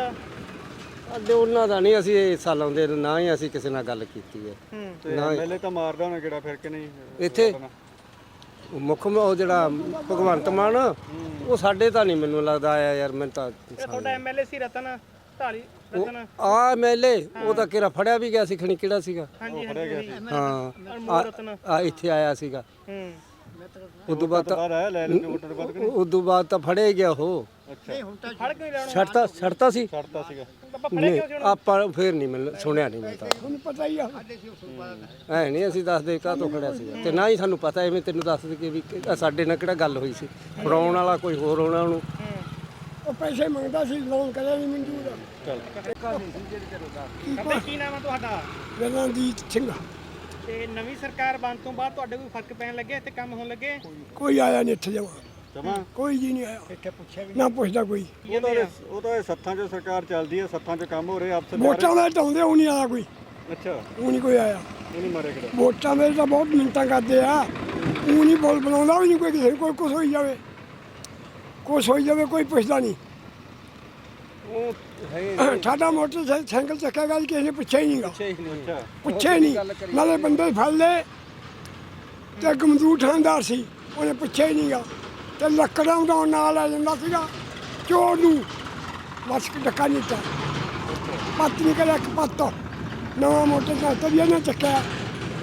ਅੱਗੇ ਉਹਨਾਂ ਦਾ ਨਹੀਂ ਅਸੀਂ ਹਿੱਸਾ ਲਾਉਂਦੇ ਨਾ ਹੀ ਅਸੀਂ ਕਿਸੇ ਨਾਲ ਗੱਲ ਕੀਤੀ ਹੈ। ਹੂੰ। ਤੇ ਨਾ ਹੀ। ਐਮਐਲਏ ਤਾਂ ਮਾਰਦਾ ਹੋਣਾ ਕਿਹੜਾ ਫਿਰ ਕਿ ਨਹੀਂ? ਇੱਥੇ? ਮੁੱਖ ਮ- ਉਹ ਜਿਹੜਾ ਭਗਵੰਤ ਮਾਨ ਉਹ ਸਾਡੇ ਤਾਂ ਨਹੀਂ ਮੈਨੂੰ ਲੱਗਦਾ ਆਇਆ ਯਾਰ ਮੈਨੂੰ ਤਾਂ ਤੁਹਾਡਾ ਐਮਐਲਏ ਸੀ ਰਤਨ ਢਾਲੀ ਰਤਨ। ਆ ਐਮਐਲਏ ਉਹ ਤਾਂ ਕਿਹੜਾ ਫੜਿਆ ਵੀ ਗਿਆ ਸੀ ਖਣੀ ਕਿਹੜਾ ਸੀਗਾ? ਹਾਂਜੀ ਹਾਂਜੀ। ਹਾਂ। ਅਨਮੋਲ ਰਤਨ। ਆ ਇੱਥੇ ਆਇਆ ਸੀਗਾ। ਹੂੰ। ਉਦੋਂ ਬਾਅਦ ਤਾਂ ਆਇਆ ਲੈ ਲੈਣੇ ਵੋਟਾਂ ਤੋਂ ਬਾਅਦ ਉਦੋਂ ਬਾਅਦ ਤਾਂ ਫੜੇ ਗਿਆ ਉਹ। ਫੜ ਕੇ ਲੈਣਾ ਛੱਡਤਾ ਛੱਡਤਾ ਸੀ। ਛੱਡਤਾ ਸੀਗਾ। ਆਪਾਂ ਫੜੇ ਨਹੀਂ ਸੀ ਆਪਾਂ ਫੇਰ ਨਹੀਂ ਮੈਨੂੰ ਸੁਣਿਆ ਨਹੀਂ ਮੈਂ ਤਾਂ। ਤੁਹਾਨੂੰ ਪਤਾ ਹੀ ਆ। ਐ ਨਹੀਂ ਅਸੀਂ ਦੱਸਦੇ ਕਾਹ ਤੋਂ ਖੜਿਆ ਸੀਗਾ। ਤੇ ਨਾ ਹੀ ਸਾਨੂੰ ਪਤਾ ਐਵੇਂ ਤੈਨੂੰ ਦੱਸ ਦੇ ਕਿ ਵੀ ਕਿ- ਸਾਡੇ ਨਾਲ ਕਿਹੜਾ ਗੱਲ ਹੋਈ ਸੀ। ਫੜਾਉਣ ਵਾਲਾ ਕੋਈ ਹੋਰ ਹੋਣਾ ਉਹਨੂੰ। ਉਹ ਪੈਸੇ ਮੰਗਦਾ ਸੀ ਲੋਨ ਕਰਿਆ ਨਹੀਂ ਮਨਜ਼ੂਰ ਬਾਬਾ ਕੀ ਨਾਮ ਹੈ ਤੁਹਾਡਾ? ਰਣਜੀਤ ਸਿੰਘ ਤੇ ਨਵੀਂ ਸਰਕਾਰ ਬਣ ਤੋਂ ਬਾਅਦ ਤੁਹਾਡੇ ਕੋਈ ਫ਼ਰਕ ਪੈਣ ਲੱਗਿਆ ਤੇ ਕੰਮ ਹੋਣ ਲੱਗੇ? ਕੋਈ ਆਇਆ ਨਹੀਂ ਇੱਥੇ ਜਮਾ। ਜਮਾ? ਕੋਈ ਜੀ ਨਹੀਂ ਆਇਆ। ਇੱਥੇ ਪੁੱਛਿਆ ਵੀ ਨਾ ਪੁੱਛਦਾ ਕੋਈ। ਉਹ ਤਾਂ ਉਹ ਤਾਂ ਇਹ ਸੱਥਾਂ 'ਚ ਸਰਕਾਰ ਚੱਲਦੀ ਹੈ ਸੱਥਾਂ 'ਚ ਕੰਮ ਹੋ ਰਹੇ ਅਫਸਰ ਵੋਟਾਂ ਦੇ ਟਾਉਂਦੇ ਉਹ ਨਹੀਂ ਆਇਆ ਕੋਈ। ਅੱਛਾ। ਉਹ ਨਹੀਂ ਕੋਈ ਆਇਆ। ਉਹ ਨਹੀਂ ਮਾਰਿਆ ਕਿਹੜਾ ਵੋਟਾਂ ਦੇ ਤਾਂ ਬਹੁਤ ਮਿੰਟਾਂ ਕਰਦੇ ਆ। ਉਹ ਨਹੀਂ ਬੋਲ ਬਣਾਉਂਦਾ ਵੀ ਨਹੀਂ ਕੋਈ ਕਿਸੇ ਕੋਈ ਕੁਛ ਹੋਈ ਜਾਵੇ। ਕੁਛ ਹੋਈ ਜਾਵੇ ਕੋਈ ਪੁੱਛਦਾ ਨਹੀਂ। ਉਹ ਸਾਡਾ ਮੋਟਰਸਾਈਕਲ ਚੱਕੇਗਾ ਜੀ ਕਿਸੇ ਨੇ ਪੁੱਛਿਆ ਹੀ ਨਹੀਂਗਾ। ਅੱਛਾ। ਪੁੱਛਿਆ ਹੀ ਨਹੀਂ। ਨਾਲੇ ਬੰਦੇ ਫੜ ਲਏ ਤੇ ਇੱਕ ਮਜ਼ਦੂਰ ਠਾਣਦਾਰ ਸੀ ਉਹਨੇ ਪੁੱਛਿਆ ਹੀ ਨਹੀਂਗਾ। ਤੇ ਲੱਕੜਾਂ ਦਾ ਨਾਲ ਆ ਜਾਂਦਾ ਸੀਗਾ ਚੋਰ ਨੂੰ। ਬਸ ਡੱਕਾ ਨਹੀਂ ਤਾ ਪੱਤ ਨਿਕਲਿਆ ਇੱਕ ਪੱਤ। ਨਵਾਂ ਮੋਟਰਸਾਈਕਲ ਵੀ ਇਹਨੇ ਚੱਕਿਆ।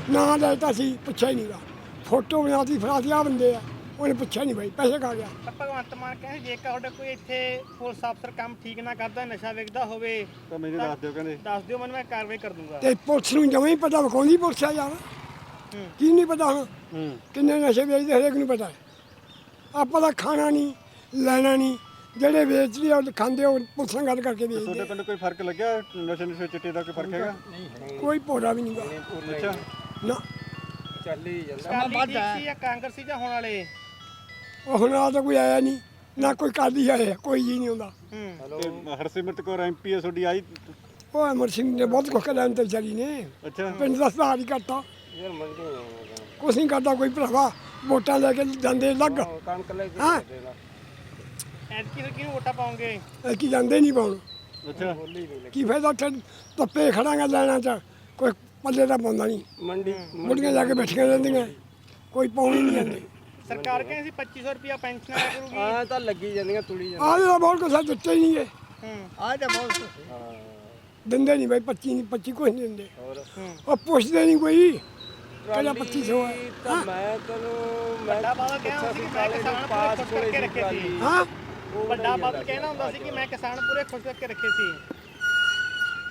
ਨਾ ਲੈਤਾ ਸੀ ਪੁੱਛਿਆ ਹੀ ਨਹੀਂਗਾ। ਫੋਟੋ ਬਣਾਤੀ ਫੜਾਤੀ ਆ ਬੰਦੇ ਆ। ਉਹਨੇ ਪੁੱਛਿਆ ਨਹੀਂ ਬਾਈ ਪੈਸੇ ਕਾ ਗਿਆ। ਤਾਂ ਭਗਵੰਤ ਮਾਨ ਕਹਿੰਦੇ ਜੇਕਰ ਤੁਹਾਡਾ ਕੋਈ ਇੱਥੇ ਪੁਲਿਸ ਅਫਸਰ ਕੰਮ ਠੀਕ ਨਾ ਕਰਦਾ ਨਸ਼ਾ ਵੇਚਦਾ ਹੋਵੇ ਤਾਂ ਮੈਨੂੰ ਦੱਸ ਦਿਓ ਕਹਿੰਦੇ। ਦੱਸ ਦਿਓ ਮੈਨੂੰ ਮੈਂ ਕਾਰਵਾਈ ਕਰ ਦੂੰਗਾ। ਤੇ ਪੁਲਿਸ ਨੂੰ ਜਮਾਂ ਹੀ ਪਤਾ ਵਿਖਾਉਂਦੀ ਪੁਲਿਸ ਆ ਯਾਰ। ਕੀ ਨਹੀਂ ਪਤਾ ਹਾਂ ਹੂੰ। ਕਿੰਨੇ ਨਸ਼ੇ ਵੇਚਦੇ ਹਰੇਕ ਨੂੰ ਪਤਾ। ਹੈ ਆਪਾਂ ਦਾ ਖਾਣਾ ਨਹੀਂ ਲੈਣਾ ਨਹੀਂ ਜਿਹੜੇ ਵੇਚਦੇ ਆ ਉਹ ਖਾਂਦੇ ਆ, ਉਹ ਪੁਲਿਸ ਨਾਲ ਗੱਲ ਕਰਕੇ ਤੁਹਾਡੇ ਵੇਚਦੇ ਪਿੰਡ ਕੋਈ ਫ਼ਰਕ ਲੱਗਿਆ? ਨਸ਼ੇ ਨਸ਼ੇ ਚਿੱਟੇ ਦਾ ਕੋਈ ਫ਼ਰਕ ਹੈਗਾ? ਆ। ਕੋਈ ਪੋੜਾ ਵੀ ਨਹੀਂ ਗਾ। ਅੱਛਾ। ਨਾ। ਚੱਲ ਹੀ ਜਾਂਦਾ। ਸੀ ਜਾਂ ਕਾਂਗਰਸੀ ਜਾਂ ਹੁਣ ਵਾਲੇ? ਹੁਣ ਆ ਤਾਂ ਕੋਈ ਆਇਆ ਨਹੀਂ ਨਾ ਕੋਈ ਕਾਦੀ ਆਇਆ ਕੋਈ ਜੀ ਨਹੀਂ ਹੁੰਦਾ ਹੂੰ। ਤੇ ਹਰਸਿਮਰਤ ਕੌਰ ਐਮਪੀ ਹੈ ਤੁਹਾਡੀ ਆਈ? ਉਹ ਅਮਰ ਸਿੰਘ ਨੇ ਬਹੁਤ ਕੁਝ ਕਰਿਆ ਤੇ ਵਿਚਾਰੀ ਨੇ। ਅੱਛਾ। ਪਿੰਡ ਦਾ ਸੁਧਾਰ ਹੀ ਕਰਤਾ। ਯਾਰ ਮੰਗੇ ਕੁਛ ਨਹੀਂ ਕਰਦਾ ਕੋਈ ਭਰਾਵਾ ਵੋਟਾਂ ਲੈ ਕੇ ਜਾਂਦੇ ਲੱਗ ਕਣਕ ਲੈ ਕੇ ਹਾਂ? ਐਤਕੀ ਫਿਰ ਕਿਹਨੂੰ ਵੋਟਾਂ ਪਾਉਂਗੇ ਇਹ ਕੀ ਜਾਂਦੇ ਨਹੀਂ ਪਾਉਣ। ਅੱਛਾ। ਕੀ ਫਾਇਦਾ ਉੱਥੇ ਧੁੱਪੇ ਖੜਾਂਗਾ ਲੈਣਾ ਚ ਕੋਈ ਪੱਲੇ ਦਾ ਪਾਉਂਦਾ ਨਹੀਂ। ਮੰਡੀ ਮੁੜੀਆਂ ਜਾ ਕੇ ਬੈਠੀਆਂ ਰਹਿੰਦੀਆਂ ਕੋਈ ਪਾਉਣੀ ਨਹੀਂ ਜਾਂਦੀ। ਸਰਕਾਰ ਕਹਿੰਦੀ ਸੀ 2500 ਰੁਪਿਆ ਪੈਨਸ਼ਨ ਆਇਆ ਕਰੂਗੀ। ਆ ਤਾਂ ਲੱਗੀ ਜਾਂਦੀਆਂ ਤੁਲੀ ਜਾਂਦੀਆਂ। ਆਹ ਜਿਹੜਾ ਬਹੁਤ ਕੁਛ ਆ, ਦਿੱਤੇ ਹੀ ਨਹੀਂ ਇਹ। ਹੂੰ। ਆਹ ਤਾਂ ਬਹੁਤ ਦਿੰਦੇ ਨਹੀਂ ਬਾਈ 25 ਨਹੀਂ 25 ਕੁਛ ਨਹੀਂ ਦਿੰਦੇ। ਉਹ ਪੁੱਛਦੇ ਨਹੀਂ ਕੋਈ ਕਹਿੰਦਾ 2500 ਹੈ ਤਾਂ ਮੈਂ ਤੈਨੂੰ ਮੈਂ ਵੱਡਾ ਬਾਦਲ ਕਹਿੰਦਾ ਸੀ ਕਿ ਮੈਂ ਕਿਸਾਨ ਪੂਰੇ ਖੁਸ਼ ਕਰਕੇ ਰੱਖੇ ਸੀ। ਹਾਂ। ਵੱਡਾ ਬਾਦਲ ਕਹਿੰਦਾ ਹੁੰਦਾ ਸੀ ਕਿ ਮੈਂ ਕਿਸਾਨ ਪੂਰੇ ਖੁਸ਼ ਕਰਕੇ ਰੱਖੇ ਸੀ।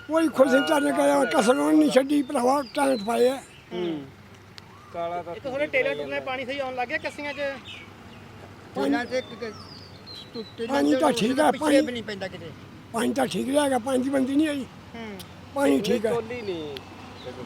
ਕੋਈ ਖੁਸ਼ ਚਾਹਨੇ ਕਰਿਆ ਕਸਰ ਨਹੀਂ ਛੱਡੀ ਭਰਾਵਾ ਟਾਂਟ ਪਾਏ ਆ। ਕਾਲਾ ਤਾਂ ਇੱਕ ਥੋੜੇ ਟੇਲਰ ਟੁਰਨੇ ਪਾਣੀ ਸਹੀ ਆਉਣ ਲੱਗ ਗਿਆ ਕੱਸੀਆਂ 'ਚ? ਪਾਣੀ ਤਾਂ ਠੀਕ ਹੈ ਪਾਣੀ ਪਾਣੀ ਤਾਂ ਠੀਕ ਰਹੇਗਾ ਪਾਣੀ ਦੀ ਬੰਦੀ ਨਹੀਂ ਆਈ ਹੂੰ। ਪਾਣੀ ਠੀਕ ਹੈ। ਟੋਲੀ ਨਹੀਂ।